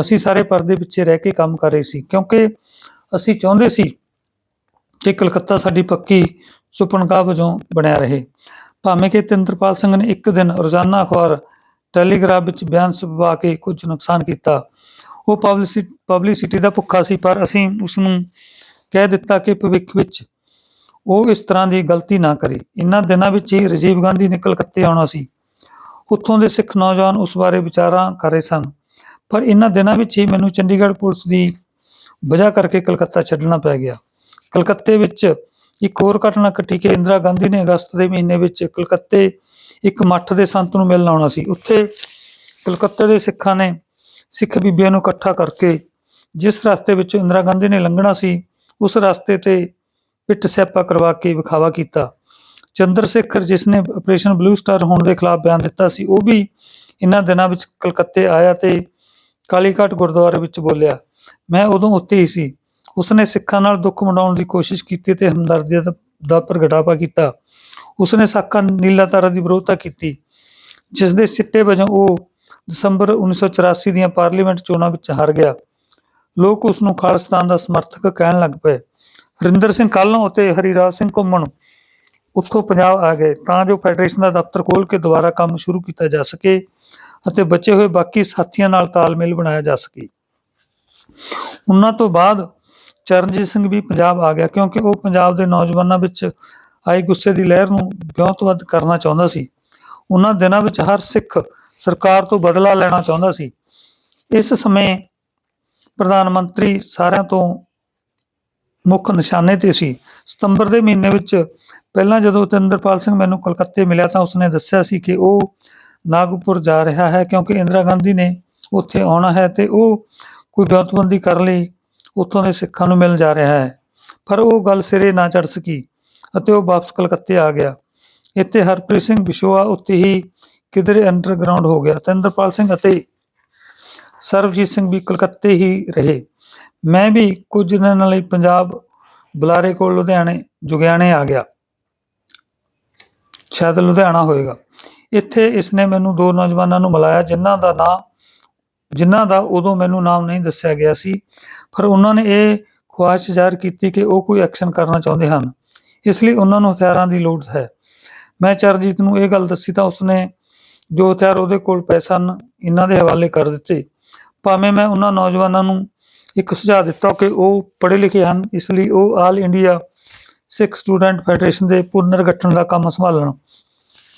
Speaker 1: ਅਸੀਂ ਸਾਰੇ ਪਰਦੇ ਪਿੱਛੇ ਰਹਿ ਕੇ ਕੰਮ ਕਰ ਰਹੇ ਸੀ, ਕਿਉਂਕਿ ਅਸੀਂ ਚਾਹੁੰਦੇ ਸੀ ਕਿ ਕਲਕੱਤਾ ਸਾਡੀ ਪੱਕੀ ਸੁਪਨਗਾਹ ਵਜੋਂ ਬਣਿਆ ਰਹੇ। ਭਾਵੇਂ ਕਿ ਤਿੰਦਰਪਾਲ ਸਿੰਘ ਨੇ ਇੱਕ ਦਿਨ ਰੋਜ਼ਾਨਾ ਅਖਬਾਰ ਟੈਲੀਗ੍ਰਾਫ ਵਿੱਚ ਬਿਆਨ ਸੁਭਾ ਕੇ ਕੁਝ ਨੁਕਸਾਨ ਕੀਤਾ। ਉਹ ਪਬਲਿਸਿਟੀ ਪਬਲਿਸਿਟੀ ਦਾ ਭੁੱਖਾ ਸੀ, ਪਰ ਅਸੀਂ ਉਸ ਨੂੰ ਕਹਿ ਦਿੱਤਾ ਕਿ ਭਵਿੱਖ ਵਿੱਚ ਉਹ ਇਸ ਤਰ੍ਹਾਂ ਦੀ ਗਲਤੀ ਨਾ ਕਰੇ। ਇਨ੍ਹਾਂ ਦਿਨਾਂ ਵਿੱਚ ਹੀ ਰਾਜੀਵ ਗਾਂਧੀ ਨੇ ਕਲਕੱਤੇ ਆਉਣਾ ਸੀ। ਉੱਥੋਂ ਦੇ ਸਿੱਖ ਨੌਜਵਾਨ ਉਸ ਬਾਰੇ ਵਿਚਾਰਾਂ ਕਰ ਰਹੇ ਸਨ। ਪਰ ਇਨ੍ਹਾਂ ਦਿਨਾਂ ਵਿੱਚ ਹੀ ਮੈਨੂੰ ਚੰਡੀਗੜ੍ਹ ਪੁਲਿਸ ਦੀ ਵਜ੍ਹਾ ਕਰਕੇ ਕਲਕੱਤਾ ਛੱਡਣਾ ਪੈ ਗਿਆ। ਕਲਕੱਤੇ ਵਿੱਚ ਇੱਕ ਹੋਰ ਘਟਨਾ ਘਟੀ ਕਿ ਇੰਦਰਾ ਗਾਂਧੀ ਨੇ ਅਗਸਤ ਦੇ ਮਹੀਨੇ ਵਿੱਚ ਕਲਕੱਤੇ ਇੱਕ ਮੱਠ ਦੇ ਸੰਤ ਨੂੰ ਮਿਲਣ ਆਉਣਾ ਸੀ। ਉੱਥੇ ਕਲਕੱਤੇ ਦੇ ਸਿੱਖਾਂ ਨੇ ਸਿੱਖ ਬੀਬੀਆਂ ਨੂੰ ਇਕੱਠਾ ਕਰਕੇ ਜਿਸ ਰਸਤੇ ਵਿੱਚੋਂ ਇੰਦਰਾ ਗਾਂਧੀ ਨੇ ਲੰਘਣਾ ਸੀ, ਉਸ ਰਸਤੇ ਤੇ ਪਿੱਟ ਸਿਆਪਾ ਕਰਵਾ ਕੇ ਵਿਖਾਵਾ ਕੀਤਾ। ਚੰਦਰ ਸ਼ੇਖਰ ਜਿਸ ਨੇ ਆਪਰੇਸ਼ਨ ਬਲੂ ਸਟਾਰ ਹੋਣ ਦੇ ਖਿਲਾਫ ਬਿਆਨ ਦਿੱਤਾ ਸੀ, ਉਹ ਵੀ ਇਹਨਾਂ ਦਿਨਾਂ ਵਿੱਚ ਕਲਕੱਤੇ ਆਇਆ ਤੇ ਕਾਲੀਘਾਟ ਗੁਰਦੁਆਰੇ ਵਿੱਚ ਬੋਲਿਆ, ਮੈਂ ਉਦੋਂ ਉੱਥੇ ਹੀ ਸੀ ਉਸਨੇ ਸਿੱਖਾਂ ਨਾਲ ਦੁੱਖ ਮਨਾਉਣ ਦੀ ਕੋਸ਼ਿਸ਼ ਕੀਤੀ ਤੇ ਹਮਦਰਦੀ ਦਾ- ਪ੍ਰਗਟਾਵਾ ਕੀਤਾ। ਉਸਨੇ ਸਾਕਾ ਨੀਲਾ ਨੀਲਾਤਾਰਾ ਦੀ ਵਿਰੋਧਤਾ ਕੀਤੀ ਜਿਸ ਦੇ ਸਿੱਟੇ ਵਜੋਂ ਉਹ ਦਸੰਬਰ 1984 ਦੀਆਂ ਪਾਰਲੀਮੈਂਟ ਚੋਣਾਂ ਵਿੱਚ ਹਾਰ ਗਿਆ। ਲੋਕ ਉਸ ਨੂੰ ਖਾਲਿਸਤਾਨ ਦਾ ਸਮਰਥਕ ਕਹਿਣ ਲੱਗ ਪਏ। ਹਰਿੰਦਰ ਸਿੰਘ ਕਾਲੋਂ ਅਤੇ ਹਰੀਰਾਜ ਸਿੰਘ ਘੁੰਮਣ ਉੱਥੋਂ ਪੰਜਾਬ ਆ ਗਏ, ਤਾਂ ਜੋ ਫੈਡਰੇਸ਼ਨ ਦਾ ਦਫ਼ਤਰ ਖੋਲ੍ਹ ਕੇ ਦੁਬਾਰਾ ਕੰਮ ਸ਼ੁਰੂ ਕੀਤਾ ਜਾ ਸਕੇ ਅਤੇ ਬਚੇ ਹੋਏ ਬਾਕੀ ਸਾਥੀਆਂ ਨਾਲ ਤਾਲਮੇਲ ਬਣਾਇਆ ਜਾ ਸਕੇ। ਉਹਨਾਂ ਤੋਂ ਬਾਅਦ ਚਰਨਜੀਤ ਸਿੰਘ ਵੀ ਪੰਜਾਬ ਆ ਗਿਆ ਕਿਉਂਕਿ ਉਹ ਪੰਜਾਬ ਦੇ ਨੌਜਵਾਨਾਂ ਵਿੱਚ ਆਈ ਗੁੱਸੇ ਦੀ ਲਹਿਰ ਨੂੰ ਵਿਉਂਤਬੱਧ ਕਰਨਾ ਚਾਹੁੰਦਾ ਸੀ। ਉਹਨਾਂ ਦਿਨਾਂ ਵਿੱਚ ਹਰ ਸਿੱਖ ਸਰਕਾਰ ਤੋਂ ਬਦਲਾ ਲੈਣਾ ਚਾਹੁੰਦਾ ਸੀ। ਇਸ ਸਮੇਂ ਪ੍ਰਧਾਨ ਮੰਤਰੀ ਸਾਰਿਆਂ ਤੋਂ ਮੁੱਖ ਨਿਸ਼ਾਨੇ ਤੇ ਸੀ। ਸਤੰਬਰ ਦੇ ਮਹੀਨੇ ਵਿੱਚ ਪਹਿਲਾਂ ਜਦੋਂ ਤੇਂਦਰਪਾਲ ਸਿੰਘ ਮੈਨੂੰ ਕਲਕੱਤੇ ਮਿਲਿਆ ਤਾਂ ਉਸਨੇ ਦੱਸਿਆ ਸੀ ਕਿ ਉਹ ਨਾਗਪੁਰ ਜਾ ਰਿਹਾ ਹੈ ਕਿਉਂਕਿ ਇੰਦਰਾ ਗਾਂਧੀ ਨੇ ਉੱਥੇ ਆਉਣਾ ਹੈ ਤੇ ਉਹ ਕੋਈ ਵਿਉਂਤਬੰਦੀ ਕਰਨ ਲਈ ਉੱਥੋਂ ਦੇ ਸਿੱਖਾਂ ਨੂੰ ਮਿਲ ਜਾ ਰਿਹਾ ਹੈ। ਪਰ ਉਹ ਗੱਲ ਸਿਰੇ ਨਾ ਚੜ ਸਕੀ ਅਤੇ ਉਹ ਵਾਪਸ ਕਲਕੱਤੇ ਆ ਗਿਆ। ਇੱਥੇ ਹਰਪ੍ਰੀਤ ਸਿੰਘ ਵਿਸ਼ੋਆ ਉੱਤੇ ਹੀ ਕਿਧਰੇ ਅੰਡਰਗਰਾਉਂਡ ਹੋ ਗਿਆ। ਤੇਂਦਰਪਾਲ ਸਿੰਘ ਅਤੇ ਸਰਬਜੀਤ ਸਿੰਘ ਵੀ ਕਲਕੱਤੇ ਹੀ ਰਹੇ। ਮੈਂ ਵੀ ਕੁਝ ਦਿਨਾਂ ਲਈ ਪੰਜਾਬ ਬੁਲਾਰੇ ਕੋਲ ਲੁਧਿਆਣੇ, ਜੁਗਿਆਣੇ ਆ ਗਿਆ। ਸ਼ਾਇਦ ਲੁਧਿਆਣਾ ਹੋਏਗਾ। ਇੱਥੇ ਇਸਨੇ ਮੈਨੂੰ ਦੋ ਨੌਜਵਾਨਾਂ ਨੂੰ ਮਿਲਾਇਆ, ਜਿਨ੍ਹਾਂ ਦਾ ਨਾਂ ਜਿਨ੍ਹਾਂ ਦਾ ਉਦੋਂ ਮੈਨੂੰ ਨਾਮ ਨਹੀਂ ਦੱਸਿਆ ਗਿਆ ਸੀ, ਪਰ ਉਹਨਾਂ ਨੇ ਇਹ ਖੁਆਇਸ਼ ਜ਼ਾਹਰ ਕੀਤੀ ਕਿ ਉਹ ਕੋਈ ਐਕਸ਼ਨ ਕਰਨਾ ਚਾਹੁੰਦੇ ਹਨ। ਇਸ ਲਈ ਉਹਨਾਂ ਨੂੰ ਹਥਿਆਰਾਂ ਦੀ ਲੋੜ ਹੈ। ਮੈਂ ਚਰਜੀਤ ਨੂੰ ਇਹ ਗੱਲ ਦੱਸੀ ਤਾਂ ਉਸਨੇ ਜੋ ਹਥਿਆਰ ਉਹਦੇ ਕੋਲ ਪਏ ਸਨ, ਇਹਨਾਂ ਦੇ ਹਵਾਲੇ ਕਰ ਦਿੱਤੇ। ਭਾਵੇਂ ਮੈਂ ਉਹਨਾਂ ਨੌਜਵਾਨਾਂ ਨੂੰ ਇੱਕ ਸੁਝਾਅ ਦਿੱਤਾ ਕਿ ਉਹ ਪੜ੍ਹੇ ਲਿਖੇ ਹਨ, ਇਸ ਲਈ ਉਹ all India Sikh student federation ਦੇ ਪੁਨਰਗਠਨ ਦਾ ਕੰਮ ਸੰਭਾਲਣ।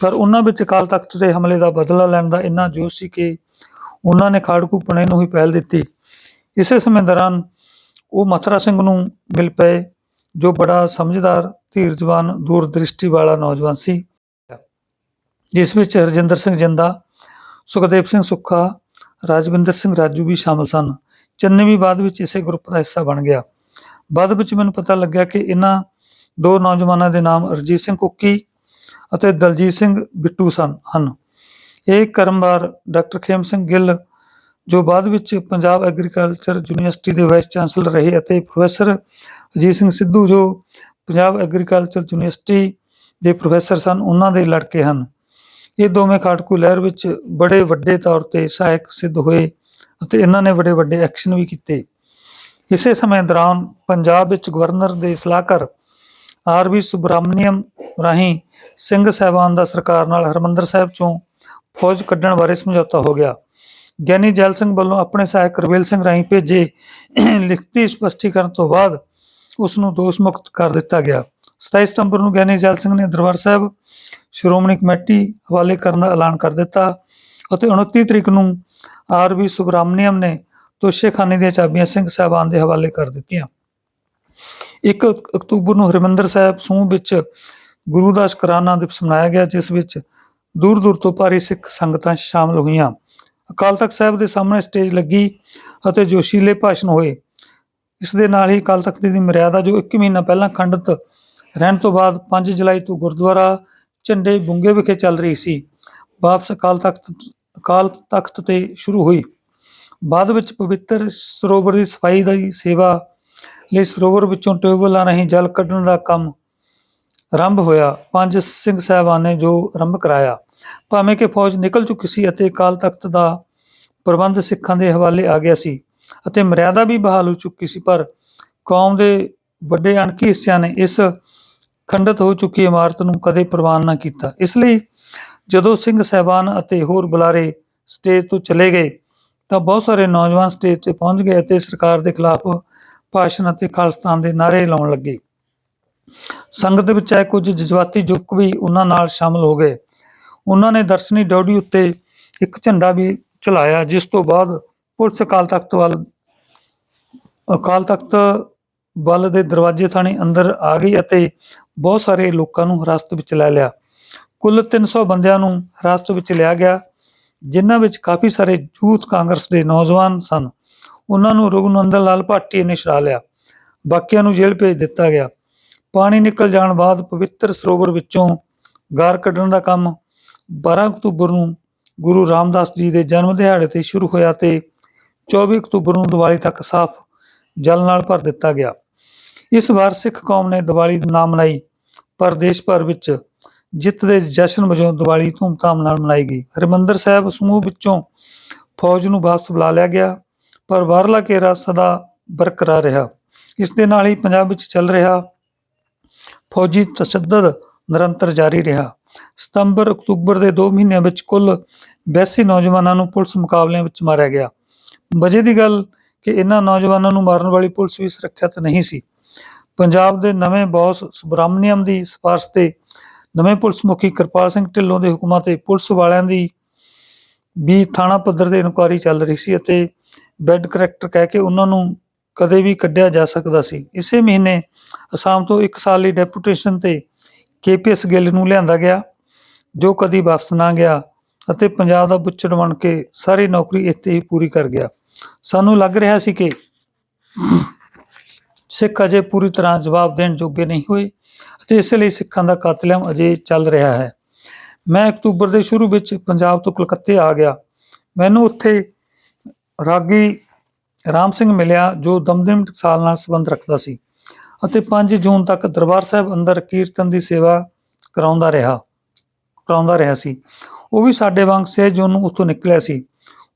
Speaker 1: ਪਰ ਉਹਨਾਂ ਵਿੱਚ ਅਕਾਲ ਤਖਤ ਦੇ ਹਮਲੇ ਦਾ ਬਦਲਾ ਲੈਣ ਦਾ ਇੰਨਾ ਜੋਸ਼ ਸੀ ਕਿ ਉਹਨਾਂ ਨੇ ਖਾੜਕੂ ਪਣੇ ਨੂੰ ਹੀ ਪਹਿਲ ਦਿੱਤੀ। ਇਸੇ ਸਮੇਂ ਦੌਰਾਨ ਉਹ ਮਥੁਰਾ ਸਿੰਘ ਨੂੰ ਮਿਲ ਪਏ, ਜੋ ਬੜਾ ਸਮਝਦਾਰ, ਧੀਰਜਵਾਨ, ਦੂਰਦ੍ਰਿਸ਼ਟੀ ਵਾਲਾ ਨੌਜਵਾਨ ਸੀ। ਜਿਸ ਵਿੱਚ ਹਰਜਿੰਦਰ ਸਿੰਘ ਜਿੰਦਾ, ਸੁਖਦੇਵ ਸਿੰਘ ਸੁੱਖਾ, ਰਾਜਵਿੰਦਰ ਸਿੰਘ ਰਾਜੂ ਵੀ ਸ਼ਾਮਲ ਸਨ। ਚੰਨੀ ਵੀ ਬਾਅਦ ਵਿੱਚ ਇਸੇ ਗਰੁੱਪ ਦਾ ਹਿੱਸਾ ਬਣ ਗਿਆ। ਬਾਅਦ ਵਿੱਚ ਮੈਨੂੰ ਪਤਾ ਲੱਗਿਆ ਕਿ ਇਹਨਾਂ ਦੋ ਨੌਜਵਾਨਾਂ ਦੇ ਨਾਮ ਰਜੀਤ ਸਿੰਘ ਕੁੱਕੀ ਅਤੇ ਦਲਜੀਤ ਸਿੰਘ ਬਿੱਟੂ ਸਨ ਹਨ। ਇਹ ਕਰਮਵਾਰ ਡਾਕਟਰ ਖੇਮ ਸਿੰਘ ਗਿੱਲ, ਜੋ ਬਾਅਦ ਵਿੱਚ ਪੰਜਾਬ ਐਗਰੀਕਲਚਰ ਯੂਨੀਵਰਸਿਟੀ ਦੇ ਵਾਈਸ ਚਾਂਸਲਰ ਰਹੇ ਅਤੇ ਪ੍ਰੋਫੈਸਰ ਅਜੀਤ ਸਿੰਘ ਸਿੱਧੂ, ਜੋ ਪੰਜਾਬ ਐਗਰੀਕਲਚਰ ਯੂਨੀਵਰਸਿਟੀ ਦੇ ਪ੍ਰੋਫੈਸਰ ਸਨ, ਉਹਨਾਂ ਦੇ ਲੜਕੇ ਹਨ। ਇਹ ਦੋਵੇਂ ਖਾਟਕੂ ਲਹਿਰ ਵਿੱਚ ਬੜੇ ਵੱਡੇ ਤੌਰ ਤੇ ਸਹਾਇਕ ਸਿੱਧ ਹੋਏ ਅਤੇ ਇਹਨਾਂ ਨੇ ਬੜੇ ਵੱਡੇ ਐਕਸ਼ਨ ਵੀ ਕੀਤੇ। ਇਸੇ ਸਮੇਂ ਦੌਰਾਨ ਪੰਜਾਬ ਵਿੱਚ ਗਵਰਨਰ ਦੇ ਸਲਾਹਕਾਰ ਆਰ ਵੀ ਸੁਬਰਾਮਨੀਅਮ ਰਾਹੀਂ ਸਿੰਘ ਸਾਹਿਬਾਨ ਦਾ ਸਰਕਾਰ ਨਾਲ ਹਰਮੰਦਰ ਸਾਹਿਬ ਚੋਂ ਫੌਜ ਕੱਢਣ ਬਾਰੇ ਸਮਝੌਤਾ ਹੋ ਗਿਆ। ਗਿਆਨੀ ਜੈਲ ਸਿੰਘ ਵੱਲੋਂ ਆਪਣੇ ਸਹਾਇਕ ਕਰਵੇਲ ਸਿੰਘ ਰਾਹੀਂ ਭੇਜੇ ਲਿਖਤੀ ਸਪਸ਼ਟੀਕਰਨ ਤੋਂ ਬਾਅਦ ਉਸ ਨੂੰ ਦੋਸ਼ ਮੁਕਤ ਕਰ ਦਿੱਤਾ ਗਿਆ। 27 ਸਤੰਬਰ ਨੂੰ ਗਿਆਨੀ ਜੈਲ ਸਿੰਘ ਨੇ ਦਰਬਾਰ ਸਾਹਿਬ ਸ਼੍ਰੋਮਣੀ ਕਮੇਟੀ ਹਵਾਲੇ ਕਰਨ ਦਾ ਐਲਾਨ ਕਰ ਦਿੱਤਾ ਅਤੇ 29 ਤਰੀਕ ਨੂੰ ਆਰ ਵੀ ਸੁਬਰਾਮਨੀਅਮ ਨੇ ਤੋਸ਼ੇਖਾਨੇ ਦੀਆਂ ਚਾਬੀਆਂ ਸਿੰਘ ਸਾਹਿਬਾਨ ਦੇ ਹਵਾਲੇ ਕਰ ਦਿੱਤੀਆਂ। 1 ਅਕਤੂਬਰ ਨੂੰ ਹਰਿਮੰਦਰ ਸਾਹਿਬ ਸੂਹ ਵਿੱਚ ਗੁਰੂ ਦਾ ਸ਼ੁਕਰਾਨਾ ਦਿਵਸ ਮਨਾਇਆ ਗਿਆ, ਜਿਸ ਵਿੱਚ ਦੂਰ ਦੂਰ ਤੋਂ ਭਾਰੀ ਸਿੱਖ ਸੰਗਤਾਂ ਸ਼ਾਮਲ ਹੋਈਆਂ। ਅਕਾਲ ਤਖਤ ਸਾਹਿਬ ਦੇ ਸਾਹਮਣੇ ਸਟੇਜ ਲੱਗੀ ਅਤੇ ਜੋਸ਼ੀਲੇ ਭਾਸ਼ਣ ਹੋਏ। ਇਸ ਦੇ ਨਾਲ ਹੀ ਅਕਾਲ ਤਖਤ ਦੀ ਮਰਿਆਦਾ, ਜੋ 1 ਮਹੀਨਾ ਪਹਿਲਾਂ ਖੰਡਿਤ ਰਹਿਣ ਤੋਂ ਬਾਅਦ 5 ਜੁਲਾਈ ਤੋਂ ਗੁਰਦੁਆਰਾ ਝੰਡੇ ਬੁੰਗੇ ਵਿਖੇ ਚੱਲ ਰਹੀ ਸੀ, ਵਾਪਸ ਅਕਾਲ ਤਖਤ ਅਕਾਲ ਤਖਤ ਤੇ ਸ਼ੁਰੂ ਹੋਈ। ਬਾਅਦ ਵਿੱਚ ਪਵਿੱਤਰ ਸਰੋਵਰ ਦੀ ਸਫ਼ਾਈ ਦੀ ਸੇਵਾ ਲਈ ਸਰੋਵਰ ਵਿੱਚੋਂ ਟਿਊਬਵੈੱਲਾਂ ਰਾਹੀਂ ਜਲ ਕੱਢਣ ਦਾ ਕੰਮ ਆਰੰਭ ਹੋਇਆ। ਪੰਜ ਸਿੰਘ ਸਾਹਿਬਾਨ ਨੇ ਜੋ ਆਰੰਭ ਕਰਾਇਆ। ਭਾਵੇਂ ਕਿ ਫੌਜ ਨਿਕਲ ਚੁੱਕੀ ਸੀ ਅਤੇ ਅਕਾਲ ਤਖਤ ਦਾ ਪ੍ਰਬੰਧ ਸਿੱਖਾਂ ਦੇ ਹਵਾਲੇ ਆ ਗਿਆ ਸੀ ਅਤੇ ਮਰਿਆਦਾ ਵੀ ਬਹਾਲ ਹੋ ਚੁੱਕੀ ਸੀ, ਪਰ ਕੌਮ ਦੇ ਵੱਡੇ ਅਣਖੀ ਹਿੱਸਿਆਂ ਨੇ ਇਸ ਖੰਡਿਤ ਹੋ ਚੁੱਕੀ ਇਮਾਰਤ ਨੂੰ ਕਦੇ ਪ੍ਰਵਾਨ ਨਾ ਕੀਤਾ। ਇਸ ਲਈ ਜਦੋਂ ਸਿੰਘ ਸਹਿਬਾਨ ਅਤੇ ਹੋਰ ਬੁਲਾਰੇ ਸਟੇਜ ਤੋਂ ਚਲੇ ਗਏ, ਤਾਂ ਬਹੁਤ ਸਾਰੇ ਨੌਜਵਾਨ ਸਟੇਜ ਤੇ ਪਹੁੰਚ ਗਏ ਅਤੇ ਸਰਕਾਰ ਦੇ ਖਿਲਾਫ ਭਾਸ਼ਣ ਅਤੇ ਖਾਲਿਸਤਾਨ ਦੇ ਨਾਅਰੇ ਲਾਉਣ ਲੱਗੇ। ਸੰਗਤ ਵਿੱਚ ਆਏ ਕੁਝ ਜਜ਼ਬਾਤੀ ਜੁਕ ਵੀ ਉਹਨਾਂ ਨਾਲ ਸ਼ਾਮਲ ਹੋ ਗਏ। ਉਹਨਾਂ ਨੇ ਦਰਸ਼ਨੀ ਡਿਊਟੀ ਉੱਤੇ ਇੱਕ ਝੰਡਾ ਵੀ ਚਲਾਇਆ, ਜਿਸ ਤੋਂ ਬਾਅਦ ਪੁਲਿਸ ਅਕਾਲ ਤਖਤ ਵੱਲ, ਅਕਾਲ ਤਖਤ ਵੱਲ ਦੇ ਦਰਵਾਜ਼ੇ ਥਾਣੇ ਅੰਦਰ ਆ ਗਈ ਅਤੇ ਬਹੁਤ ਸਾਰੇ ਲੋਕਾਂ ਨੂੰ ਹਿਰਾਸਤ ਵਿੱਚ ਲੈ ਲਿਆ। ਕੁੱਲ 300 ਬੰਦਿਆਂ ਨੂੰ ਹਿਰਾਸਤ ਵਿੱਚ ਲਿਆ ਗਿਆ, ਜਿਨ੍ਹਾਂ ਵਿੱਚ ਕਾਫੀ ਸਾਰੇ ਯੂਥ ਕਾਂਗਰਸ ਦੇ ਨੌਜਵਾਨ ਸਨ। ਉਹਨਾਂ ਨੂੰ ਰਘੁਨੰਦਨ ਲਾਲ ਭਾਟੀ ਨੇ ਛੁਡਾ ਲਿਆ। ਬਾਕੀਆਂ ਨੂੰ ਜੇਲ੍ਹ ਭੇਜ ਦਿੱਤਾ ਗਿਆ। ਪਾਣੀ ਨਿਕਲ ਜਾਣ ਬਾਅਦ ਪਵਿੱਤਰ ਸਰੋਵਰ ਵਿੱਚੋਂ ਗਾਰ ਕੱਢਣ ਦਾ ਕੰਮ 12 ਅਕਤੂਬਰ ਨੂੰ ਗੁਰੂ ਰਾਮਦਾਸ ਜੀ ਦੇ ਜਨਮ ਦਿਹਾੜੇ ਤੇ ਸ਼ੁਰੂ ਹੋਇਆ ਤੇ 24 ਅਕਤੂਬਰ ਨੂੰ ਦੀਵਾਲੀ ਤੱਕ ਸਾਫ਼ ਜਲ ਨਾਲ ਭਰ ਦਿੱਤਾ ਗਿਆ। ਇਸ ਵਾਰ ਸਿੱਖ ਕੌਮ ਨੇ ਦੀਵਾਲੀ ਨਾ ਮਨਾਈ, ਪਰ ਦੇਸ਼ ਭਰ ਵਿੱਚ ਜਿੱਤ ਦੇ ਜਸ਼ਨ ਵਜੋਂ ਦੀਵਾਲੀ ਧੂਮਧਾਮ ਨਾਲ ਮਨਾਈ ਗਈ। ਹਰਿਮੰਦਰ ਸਾਹਿਬ ਸਮੂਹ ਵਿੱਚੋਂ ਫੌਜ ਨੂੰ ਵਾਪਸ ਬੁਲਾ ਲਿਆ ਗਿਆ, ਪਰ ਬਾਹਰਲਾ ਘੇਰਾ ਸਦਾ ਬਰਕਰਾਰ ਰਿਹਾ। ਇਸ ਦੇ ਨਾਲ ਹੀ ਪੰਜਾਬ ਵਿੱਚ ਚੱਲ ਰਿਹਾ ਫੌਜੀ ਤਸ਼ੱਦਦ ਨਿਰੰਤਰ ਜਾਰੀ ਰਿਹਾ। ਸਤੰਬਰ ਅਕਤੂਬਰ ਦੇ 2 ਮਹੀਨਿਆਂ ਵਿੱਚ ਕੁੱਲ 82 ਨੌਜਵਾਨਾਂ ਨੂੰ ਪੁਲਿਸ ਮੁਕਾਬਲਿਆਂ ਵਿੱਚ ਮਾਰਿਆ ਗਿਆ। ਵਜੇ ਦੀ ਗੱਲ ਕਿ ਇਹਨਾਂ ਨੌਜਵਾਨਾਂ ਨੂੰ ਮਾਰਨ ਵਾਲੀ ਪੁਲਿਸ ਵੀ ਸੁਰੱਖਿਅਤ ਨਹੀਂ ਸੀ। ਪੰਜਾਬ ਦੇ ਨਵੇਂ ਬੌਸ ਸੁਬਰਾਮਨੀਅਮ ਦੀ ਸਿਫਾਰਸ਼ ਤੇ ਨਵੇਂ ਪੁਲਿਸ ਮੁਖੀ ਕਿਰਪਾਲ ਸਿੰਘ ਢਿੱਲੋਂ ਦੇ ਹੁਕਮਾਂ ਤੇ ਪੁਲਿਸ ਵਾਲਿਆਂ ਦੀ ਵੀ ਥਾਣਾ ਪੱਧਰ ਤੇ ਇਨਕੁਆਇਰੀ ਚੱਲ ਰਹੀ ਸੀ ਅਤੇ ਬੈੱਡ ਕਰੈਕਟਰ ਕਹਿ ਕੇ ਉਹਨਾਂ ਨੂੰ ਕਦੇ ਵੀ ਕੱਢਿਆ ਜਾ ਸਕਦਾ ਸੀ। ਇਸੇ ਮਹੀਨੇ ਅਸਾਮ ਤੋਂ 1 ਸਾਲ ਲਈ ਡੈਪੂਟੇਸ਼ਨ ਤੇ ਕੇਪੀਐਸ ਗਿੱਲ ਨੂੰ ਲਿਆਂਦਾ ਗਿਆ, ਜੋ ਕਦੀ ਵਾਪਸ ਨਾ ਗਿਆ ਅਤੇ ਪੰਜਾਬ ਦਾ ਬੁੱਚੜ ਬਣ ਕੇ ਸਾਰੀ ਨੌਕਰੀ ਇੱਥੇ ਹੀ ਪੂਰੀ ਕਰ ਗਿਆ। ਸਾਨੂੰ ਲੱਗ ਰਿਹਾ ਸੀ ਕਿ ਸਿੱਖ ਅਜੇ ਪੂਰੀ ਤਰ੍ਹਾਂ ਜਵਾਬ ਦੇਣ ਯੋਗੇ ਨਹੀਂ ਹੋਏ ਅਤੇ ਇਸ ਲਈ ਸਿੱਖਾਂ ਦਾ ਕਾਤਲਮ ਅਜੇ ਚੱਲ ਰਿਹਾ ਹੈ। ਮੈਂ ਅਕਤੂਬਰ ਦੇ ਸ਼ੁਰੂ ਵਿੱਚ ਪੰਜਾਬ ਤੋਂ ਕਲਕੱਤੇ ਆ ਗਿਆ। ਮੈਨੂੰ ਉੱਥੇ ਰਾਗੀ ਰਾਮ ਸਿੰਘ ਮਿਲਿਆ ਜੋ ਦਮਦਮ ਟਕਸਾਲ ਨਾਲ ਸੰਬੰਧ ਰੱਖਦਾ ਸੀ। ਅਤੇ 5 ਜੂਨ ਤੱਕ ਦਰਬਾਰ ਸਾਹਿਬ ਅੰਦਰ ਕੀਰਤਨ ਦੀ ਸੇਵਾ ਕਰਾਉਂਦਾ ਰਿਹਾ ਕਰਾਉਂਦਾ ਰਿਹਾ ਸੀ। ਉਹ ਵੀ ਸਾਡੇ ਵਾਂਗ ਸਹਿ ਜੂਨ ਨੂੰ ਉੱਥੋਂ ਨਿਕਲਿਆ ਸੀ।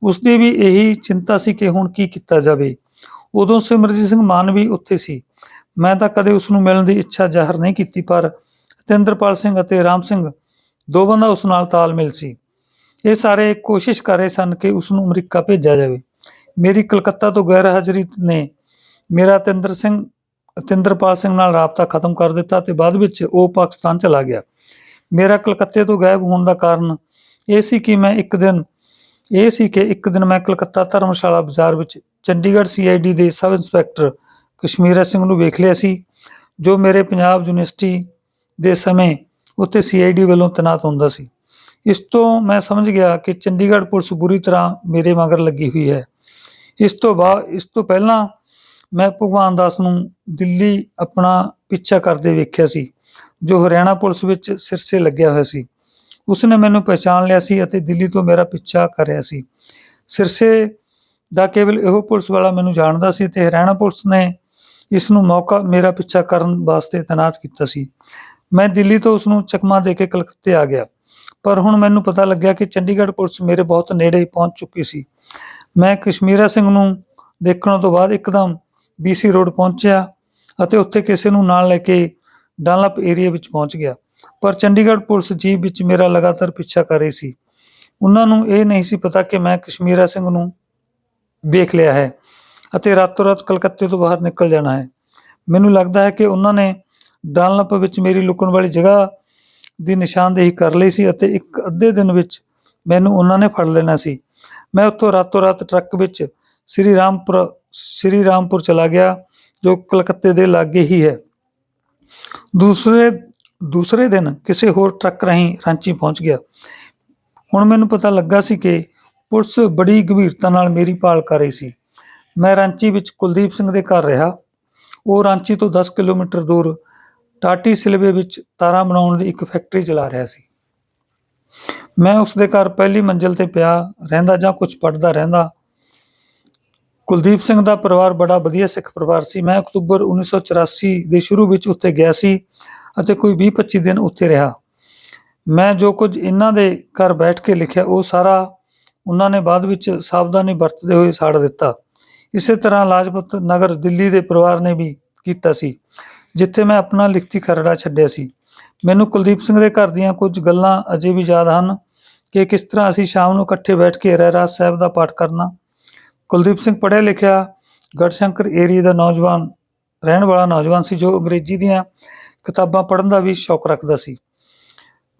Speaker 1: ਉਸ ਦੀ ਵੀ ਇਹੀ ਚਿੰਤਾ ਸੀ ਕਿ ਹੁਣ ਕੀ ਕੀਤਾ ਜਾਵੇ। ਉਦੋਂ ਸਿਮਰਜੀਤ ਸਿੰਘ ਮਾਨ ਵੀ ਉੱਥੇ ਸੀ। ਮੈਂ ਤਾਂ ਕਦੇ ਉਸ ਨੂੰ ਮਿਲਣ ਦੀ ਇੱਛਾ ਜ਼ਾਹਰ ਨਹੀਂ ਕੀਤੀ, ਪਰ ਤੇਂਦਰਪਾਲ ਸਿੰਘ ਅਤੇ ਰਾਮ ਸਿੰਘ ਦੋਵਾਂ ਦਾ ਉਸ ਨਾਲ ਤਾਲਮੇਲ ਸੀ। ਇਹ ਸਾਰੇ ਕੋਸ਼ਿਸ਼ ਕਰ ਰਹੇ ਸਨ ਕਿ ਉਸ ਨੂੰ ਅਮਰੀਕਾ ਭੇਜਿਆ ਜਾਵੇ। ਮੇਰੀ ਕਲਕੱਤਾ ਤੋਂ ਗੈਰ ਹਾਜ਼ਰੀ ਨੇ ਮੇਰਾ ਤਿੰਦਰ ਸਿੰਘ ਅਤਿੰਦਰਪਾਲ ਸਿੰਘ ਨਾਲ ਰਾਬਤਾ ਖਤਮ ਕਰ ਦਿੱਤਾ ਤੇ ਬਾਅਦ ਵਿੱਚ ਉਹ ਪਾਕਿਸਤਾਨ ਚਲਾ ਗਿਆ। ਮੇਰਾ ਕਲਕੱਤੇ ਤੋਂ ਗਾਇਬ ਹੋਣ ਦਾ ਕਾਰਨ ਇਹ ਸੀ ਕਿ ਮੈਂ ਇੱਕ ਦਿਨ, ਇਹ ਸੀ ਕਿ ਇੱਕ ਦਿਨ ਮੈਂ ਕਲਕੱਤਾ ਧਰਮਸ਼ਾਲਾ ਬਾਜ਼ਾਰ ਵਿੱਚ ਚੰਡੀਗੜ੍ਹ ਸੀਆਈਡੀ ਦੇ ਸਬ ਇੰਸਪੈਕਟਰ ਕਸ਼ਮੀਰਾ ਸਿੰਘ ਨੂੰ ਵੇਖ ਲਿਆ ਸੀ, ਜੋ ਮੇਰੇ ਪੰਜਾਬ ਯੂਨੀਵਰਸਿਟੀ ਦੇ ਸਮੇਂ ਉੱਥੇ ਸੀਆਈਡੀ ਵੱਲੋਂ ਤੈਨਾਤ ਹੁੰਦਾ ਸੀ। ਇਸ ਤੋਂ ਮੈਂ ਸਮਝ ਗਿਆ ਕਿ ਚੰਡੀਗੜ੍ਹ ਪੁਲਿਸ ਬੁਰੀ ਤਰ੍ਹਾਂ ਮੇਰੇ ਮਗਰ ਲੱਗੀ ਹੋਈ ਹੈ। ਇਸ ਤੋਂ ਬਾਅਦ ਇਸ ਤੋਂ ਪਹਿਲਾਂ ਮੈਂ ਭਗਵਾਨ ਦਾਸ ਨੂੰ ਦਿੱਲੀ ਆਪਣਾ ਪਿੱਛਾ ਕਰਦੇ ਵੇਖਿਆ ਸੀ, ਜੋ ਹਰਿਆਣਾ ਪੁਲਿਸ ਵਿੱਚ ਸਿਰਸੇ ਲੱਗਿਆ ਹੋਇਆ ਸੀ। ਉਸਨੇ ਮੈਨੂੰ ਪਛਾਣ ਲਿਆ ਸੀ ਅਤੇ ਦਿੱਲੀ ਤੋਂ ਮੇਰਾ ਪਿੱਛਾ ਕਰ ਰਿਹਾ ਸੀ। ਸਿਰਸੇ ਦਾ ਕੇਵਲ ਇਹੋ ਪੁਲਿਸ ਵਾਲਾ ਮੈਨੂੰ ਜਾਣਦਾ ਸੀ ਤੇ ਹਰਿਆਣਾ ਪੁਲਿਸ ਨੇ ਇਸ ਨੂੰ ਮੌਕਾ, ਮੇਰਾ ਪਿੱਛਾ ਕਰਨ ਵਾਸਤੇ ਤੈਨਾਤ ਕੀਤਾ ਸੀ। ਮੈਂ ਦਿੱਲੀ ਤੋਂ ਉਸ ਨੂੰ ਚਕਮਾ ਦੇ ਕੇ ਕਲਕੱਤੇ ਆ ਗਿਆ, ਪਰ ਹੁਣ ਮੈਨੂੰ ਪਤਾ ਲੱਗਿਆ ਕਿ ਚੰਡੀਗੜ੍ਹ ਪੁਲਿਸ ਮੇਰੇ ਬਹੁਤ ਨੇੜੇ ਪਹੁੰਚ ਚੁੱਕੀ ਸੀ। ਮੈਂ ਕਸ਼ਮੀਰਾ ਸਿੰਘ ਨੂੰ ਦੇਖਣ ਤੋਂ ਬਾਅਦ ਇੱਕਦਮ ਬੀਸੀ ਰੋਡ ਪਹੁੰਚਿਆ ਅਤੇ ਉੱਥੇ ਕਿਸੇ ਨੂੰ ਨਾਲ ਲੈ ਕੇ ਡਾਨਲਪ ਏਰੀਆ ਵਿੱਚ ਪਹੁੰਚ ਗਿਆ। ਪਰ ਚੰਡੀਗੜ੍ਹ ਪੁਲਿਸ ਜੀਪ ਵਿੱਚ ਮੇਰਾ ਲਗਾਤਾਰ ਪਿੱਛਾ ਕਰ ਰਹੀ ਸੀ। ਉਹਨਾਂ ਨੂੰ ਇਹ ਨਹੀਂ ਸੀ ਪਤਾ ਕਿ ਮੈਂ ਕਸ਼ਮੀਰਾ ਸਿੰਘ ਨੂੰ ਵੇਖ ਲਿਆ ਹੈ ਅਤੇ ਰਾਤੋਂ ਰਾਤ ਕਲਕੱਤੇ ਤੋਂ ਬਾਹਰ ਨਿਕਲ ਜਾਣਾ ਹੈ। ਮੈਨੂੰ ਲੱਗਦਾ ਹੈ ਕਿ ਉਹਨਾਂ ਨੇ ਡਾਨਲਪ ਵਿੱਚ ਮੇਰੀ ਲੁਕਣ ਵਾਲੀ ਜਗ੍ਹਾ ਦੀ ਨਿਸ਼ਾਨਦੇਹੀ ਕਰ ਲਈ ਸੀ ਅਤੇ ਇੱਕ ਅੱਧੇ ਦਿਨ ਵਿੱਚ ਮੈਨੂੰ ਉਹਨਾਂ ਨੇ ਫੜ ਲੈਣਾ ਸੀ। ਮੈਂ ਉੱਥੋਂ ਰਾਤੋਂ ਰਾਤ ਟਰੱਕ ਵਿੱਚ ਸ੍ਰੀ ਰਾਮਪੁਰ ਸ੍ਰੀ ਰਾਮਪੁਰ ਚਲਾ ਗਿਆ, ਜੋ ਕਲਕੱਤੇ ਦੇ ਲਾਗੇ ਹੀ ਹੈ। ਦੂਸਰੇ ਦੂਸਰੇ ਦਿਨ ਕਿਸੇ ਹੋਰ ਟਰੱਕ ਰਾਹੀਂ ਰਾਂਚੀ ਪਹੁੰਚ ਗਿਆ। ਹੁਣ ਮੈਨੂੰ ਪਤਾ ਲੱਗਾ ਸੀ ਕਿ ਪੁਲਿਸ ਬੜੀ ਗੰਭੀਰਤਾ ਨਾਲ ਮੇਰੀ ਭਾਲ ਕਰ ਰਹੀ ਸੀ। ਮੈਂ ਰਾਂਚੀ ਵਿੱਚ ਕੁਲਦੀਪ ਸਿੰਘ ਦੇ ਘਰ ਰਿਹਾ। ਉਹ ਰਾਂਚੀ ਤੋਂ 10 ਕਿਲੋਮੀਟਰ ਦੂਰ ਟਾਟੀ ਸਿਲਵੇ ਵਿੱਚ ਤਾਰਾਂ ਬਣਾਉਣ ਦੀ ਇੱਕ ਫੈਕਟਰੀ ਚਲਾ ਰਿਹਾ ਸੀ। ਮੈਂ ਉਸ ਦੇ ਘਰ ਪਹਿਲੀ ਮੰਜ਼ਿਲ ਤੇ ਪਿਆ, ਰਹਿੰਦਾ ਜਾਂ ਕੁਝ ਪੜਦਾ ਰਹਿੰਦਾ ਕੁਲਦੀਪ ਸਿੰਘ ਦਾ ਪਰਿਵਾਰ ਬੜਾ ਵਧੀਆ ਸਿੱਖ ਪਰਿਵਾਰ ਸੀ। ਮੈਂ ਅਕਤੂਬਰ 1984 ਦੇ ਸ਼ੁਰੂ ਵਿੱਚ ਉੱਥੇ ਗਿਆ ਸੀ ਅਤੇ ਕੋਈ 20-25 ਦਿਨ ਉੱਥੇ ਰਿਹਾ। ਮੈਂ ਜੋ ਕੁਝ ਇਹਨਾਂ ਦੇ ਘਰ ਬੈਠ ਕੇ ਲਿਖਿਆ, ਉਹ ਸਾਰਾ ਉਹਨਾਂ ਨੇ ਬਾਅਦ ਵਿੱਚ ਸਾਵਧਾਨੀ ਵਰਤਦੇ ਹੋਏ ਸਾੜ ਦਿੱਤਾ। ਇਸੇ ਤਰ੍ਹਾਂ ਲਾਜਪਤ ਨਗਰ ਦਿੱਲੀ ਦੇ ਪਰਿਵਾਰ ਨੇ ਵੀ ਕੀਤਾ ਸੀ, ਜਿੱਥੇ ਮੈਂ ਆਪਣਾ ਲਿਖਤੀ ਖਰੜਾ ਛੱਡਿਆ ਸੀ। ਮੈਨੂੰ ਕੁਲਦੀਪ ਸਿੰਘ ਦੇ ਘਰ ਦੀਆਂ ਕੁਝ ਗੱਲਾਂ ਅਜੇ ਵੀ ਯਾਦ ਹਨ ਕਿ ਕਿਸ ਤਰ੍ਹਾਂ ਅਸੀਂ ਸ਼ਾਮ ਨੂੰ ਇਕੱਠੇ ਬੈਠ ਕੇ ਰਹਿਰਾਸ ਸਾਹਿਬ ਦਾ ਪਾਠ ਕਰਨਾ ਕੁਲਦੀਪ ਸਿੰਘ ਪੜ੍ਹਿਆ ਲਿਖਿਆ ਗੜਸ਼ੰਕਰ ਏਰੀਆ ਦਾ ਨੌਜਵਾਨ, ਰਹਿਣ ਵਾਲਾ ਨੌਜਵਾਨ ਸੀ ਜੋ ਅੰਗਰੇਜ਼ੀ ਦੀਆਂ ਕਿਤਾਬਾਂ ਪੜ੍ਹਨ ਦਾ ਵੀ ਸ਼ੌਕ ਰੱਖਦਾ ਸੀ।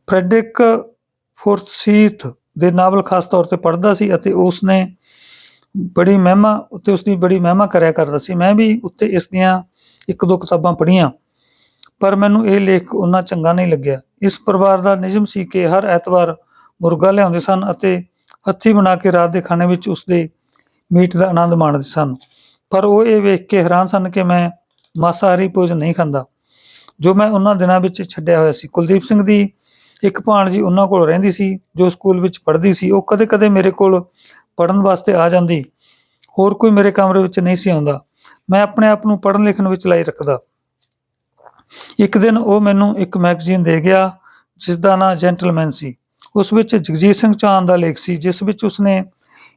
Speaker 1: ਫ੍ਰੈਡਰਿਕ ਫੋਰਸੀਥ ਦੇ ਨਾਵਲ ਖਾਸ ਤੌਰ ਤੇ ਪੜ੍ਹਦਾ ਸੀ ਅਤੇ ਉਸ ਨੇ ਬੜੀ ਮਹਿਮਾ ਉੱਤੇ ਉਸ ਦੀ ਬੜੀ ਮਹਿਮਾ ਕਰਿਆ ਕਰਦਾ ਸੀ। ਮੈਂ ਵੀ ਉੱਤੇ ਇਸ ਦੀਆਂ ਇੱਕ ਦੋ ਕਿਤਾਬਾਂ ਪੜ੍ਹੀਆਂ, ਪਰ ਮੈਨੂੰ ਇਹ ਲੇਖ ਉਹਨਾਂ ਚੰਗਾ ਨਹੀਂ ਲੱਗਿਆ। ਇਸ ਪਰਿਵਾਰ ਦਾ ਨਿਯਮ ਸੀ ਕਿ ਹਰ ਐਤਵਾਰ ਮੁਰਗਾ ਲਿਆਉਂਦੇ ਸਨ ਅਤੇ ਹੱਥੀਂ ਬਣਾ ਕੇ ਰਾਤ ਦੇ ਖਾਣੇ ਵਿੱਚ ਉਸ ਦੇ ਮੀਟ ਦਾ ਆਨੰਦ ਮਾਣਦੇ ਸਨ। ਪਰ ਉਹ ਇਹ ਵੇਖ ਕੇ ਹੈਰਾਨ ਸਨ ਕਿ ਮੈਂ ਮਾਸਾਹਾਰੀ ਭੋਜਨ ਨਹੀਂ ਖਾਂਦਾ। ਜੋ ਮੈਂ ਉਹਨਾਂ ਦਿਨਾਂ ਵਿੱਚ ਛੱਡਿਆ ਹੋਇਆ ਸੀ। ਕੁਲਦੀਪ ਸਿੰਘ ਦੀ ਇੱਕ ਭਾਣਜੀ ਉਹਨਾਂ ਕੋਲ ਰਹਿੰਦੀ ਸੀ, ਜੋ ਸਕੂਲ ਵਿੱਚ ਪੜ੍ਹਦੀ ਸੀ। ਉਹ ਕਦੇ-ਕਦੇ ਮੇਰੇ ਕੋਲ ਪੜ੍ਹਨ ਵਾਸਤੇ ਆ ਜਾਂਦੀ। ਹੋਰ ਕੋਈ ਮੇਰੇ ਕਮਰੇ ਵਿੱਚ ਨਹੀਂ ਸੀ ਆਉਂਦਾ। ਮੈਂ ਆਪਣੇ ਆਪ ਨੂੰ ਪੜ੍ਹਨ ਲਿਖਣ ਵਿੱਚ ਲਾਈ ਰੱਖਦਾ। ਇੱਕ ਦਿਨ ਉਹ ਮੈਨੂੰ ਇੱਕ ਮੈਗਜ਼ੀਨ ਦੇ ਗਿਆ ਜਿਸ ਦਾ ਨਾਂ ਜੈਂਟਲਮੈਨ ਸੀ। ਉਸ ਵਿੱਚ ਜਗਜੀਤ ਸਿੰਘ ਚਾਂਦ ਦਾ ਲੇਖ ਸੀ, ਜਿਸ ਵਿੱਚ ਉਸਨੇ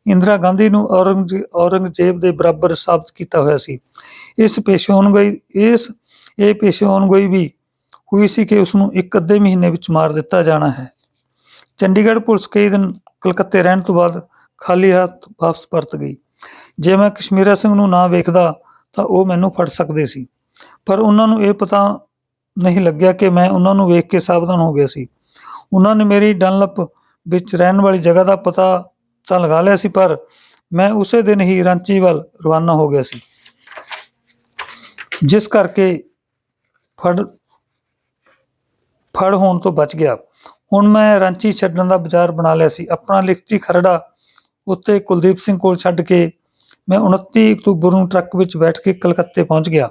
Speaker 1: ਇੰਦਰਾ ਗਾਂਧੀ ਨੂੰ ਔਰੰਗਜ਼ੇ, ਔਰੰਗਜ਼ੇਬ ਦੇ ਬਰਾਬਰ ਸਾਬਤ ਕੀਤਾ ਹੋਇਆ ਸੀ। ਇਸ ਪੇਸ਼ੋਨਗੋਈ ਇਸ, ਇਹ ਪੇਸ਼ੋਨਗੋਈ ਵੀ ਹੋਈ ਸੀ ਕਿ ਉਸ ਨੂੰ ਇੱਕ ਅੱਧੇ ਮਹੀਨੇ ਵਿੱਚ ਮਾਰ ਦਿੱਤਾ ਜਾਣਾ ਹੈ। ਚੰਡੀਗੜ੍ਹ ਪੁਲਿਸ ਕਈ ਦਿਨ ਕਲਕੱਤੇ ਰਹਿਣ ਤੋਂ ਬਾਅਦ ਖਾਲੀ ਹੱਥ ਵਾਪਸ ਪਰਤ ਗਈ। ਜੇ ਮੈਂ ਕਸ਼ਮੀਰਾ ਸਿੰਘ ਨੂੰ ਨਾ ਵੇਖਦਾ ਤਾਂ ਉਹ ਮੈਨੂੰ ਫੜ ਸਕਦੇ ਸੀ। ਪਰ ਉਹਨਾਂ ਨੂੰ ਇਹ ਪਤਾ ਨਹੀਂ ਲੱਗਿਆ ਕਿ ਮੈਂ ਉਹਨਾਂ ਨੂੰ ਵੇਖ ਕੇ ਸਾਵਧਾਨ ਹੋ ਗਿਆ ਸੀ। ਉਹਨਾਂ ਨੇ ਮੇਰੀ ਡਨਲਪ ਵਿੱਚ ਰਹਿਣ ਵਾਲੀ ਜਗ੍ਹਾ ਦਾ ਪਤਾ ਤਾਂ ਲਗਾ ਲਿਆ ਸੀ, ਪਰ ਮੈਂ ਉਸੇ ਦਿਨ ਹੀ ਰਾਂਚੀ ਵੱਲ ਰਵਾਨਾ ਹੋ ਗਿਆ ਸੀ। ਜਿਸ ਕਰਕੇ ਫੜ ਫੜ ਹੋਣ ਤੋਂ ਬਚ ਗਿਆ। ਹੁਣ ਮੈਂ ਰਾਂਚੀ ਛੱਡਣ ਦਾ ਵਿਚਾਰ ਬਣਾ ਲਿਆ ਸੀ। ਆਪਣਾ ਲਿਖਤੀ ਖਰੜਾ ਉੱਤੇ ਕੁਲਦੀਪ ਸਿੰਘ ਕੋਲ ਛੱਡ ਕੇ ਮੈਂ 29 ਅਕਤੂਬਰ ਨੂੰ ਟਰੱਕ ਵਿੱਚ ਬੈਠ ਕੇ ਕਲਕੱਤੇ ਪਹੁੰਚ ਗਿਆ।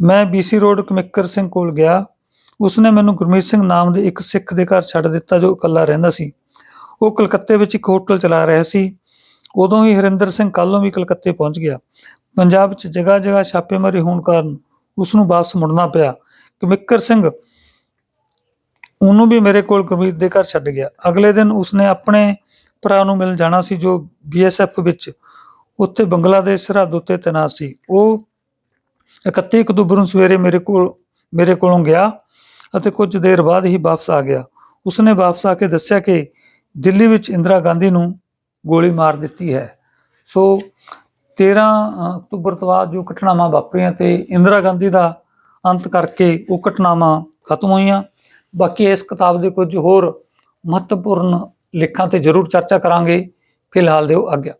Speaker 1: ਮੈਂ ਬੀਸੀ ਰੋਡ ਕਮਿੱਕਰ ਸਿੰਘ ਕੋਲ ਗਿਆ। ਉਸਨੇ ਮੈਨੂੰ ਗੁਰਮੀਤ ਸਿੰਘ ਨਾਮ ਦੇ ਇੱਕ ਸਿੱਖ ਦੇ ਘਰ ਛੱਡ ਦਿੱਤਾ, ਜੋ ਇਕੱਲਾ ਰਹਿੰਦਾ ਸੀ। ਉਹ ਕਲਕੱਤੇ ਵਿੱਚ ਇੱਕ ਹੋਟਲ ਚਲਾ ਰਿਹਾ ਸੀ। ਉਦੋਂ ਹੀ ਹਰਿੰਦਰ ਸਿੰਘ ਕੱਲੋਂ ਵੀ ਕਲਕੱਤੇ ਪਹੁੰਚ ਗਿਆ। ਪੰਜਾਬ ਵਿੱਚ ਜਗ੍ਹਾ ਜਗ੍ਹਾ ਛਾਪੇਮਾਰੀ ਹੋਣ ਕਾਰਨ ਉਸ ਨੂੰ ਵਾਪਸ ਮੁੜਨਾ ਪਿਆ। ਕਮਿੱਕਰ ਸਿੰਘ ਉਹਨੂੰ ਵੀ ਮੇਰੇ ਕੋਲ ਗੁਰਮੀਤ ਦੇ ਘਰ ਛੱਡ ਗਿਆ। ਅਗਲੇ ਦਿਨ ਉਸਨੇ ਆਪਣੇ ਭਰਾ ਨੂੰ ਮਿਲ ਜਾਣਾ ਸੀ ਜੋ ਬੀਐਸਐਫ ਵਿੱਚ ਉੱਥੇ ਬੰਗਲਾਦੇਸ਼ ਸਰਹੱਦ ਉੱਤੇ ਤੈਨਾਤ ਸੀ। ਉਹ 31 ਅਕਤੂਬਰ ਨੂੰ ਸਵੇਰੇ ਮੇਰੇ ਕੋਲ, ਮੇਰੇ ਕੋਲੋਂ ਗਿਆ ਅਤੇ ਕੁਝ ਦੇਰ ਬਾਅਦ ਹੀ ਵਾਪਸ ਆ ਗਿਆ। ਉਸਨੇ ਵਾਪਸ ਆ ਕੇ ਦੱਸਿਆ ਕਿ ਦਿੱਲੀ ਵਿੱਚ ਇੰਦਰਾ ਗਾਂਧੀ ਨੂੰ ਗੋਲੀ ਮਾਰ ਦਿੱਤੀ ਹੈ। ਸੋ 13 ਅਕਤੂਬਰ ਤੋਂ ਬਾਅਦ ਜੋ ਘਟਨਾਵਾਂ ਵਾਪਰੀਆਂ ਤੇ ਇੰਦਰਾ ਗਾਂਧੀ ਦਾ ਅੰਤ ਕਰਕੇ ਉਹ ਘਟਨਾਵਾਂ ਖਤਮ ਹੋਈਆਂ। ਬਾਕੀ ਇਸ ਕਿਤਾਬ ਦੇ ਕੁਝ ਹੋਰ ਮਹੱਤਵਪੂਰਨ ਲੇਖਾਂ ਤੇ ਜ਼ਰੂਰ ਚਰਚਾ ਕਰਾਂਗੇ। ਫਿਲਹਾਲ ਦਿਓ ਆਗਿਆ।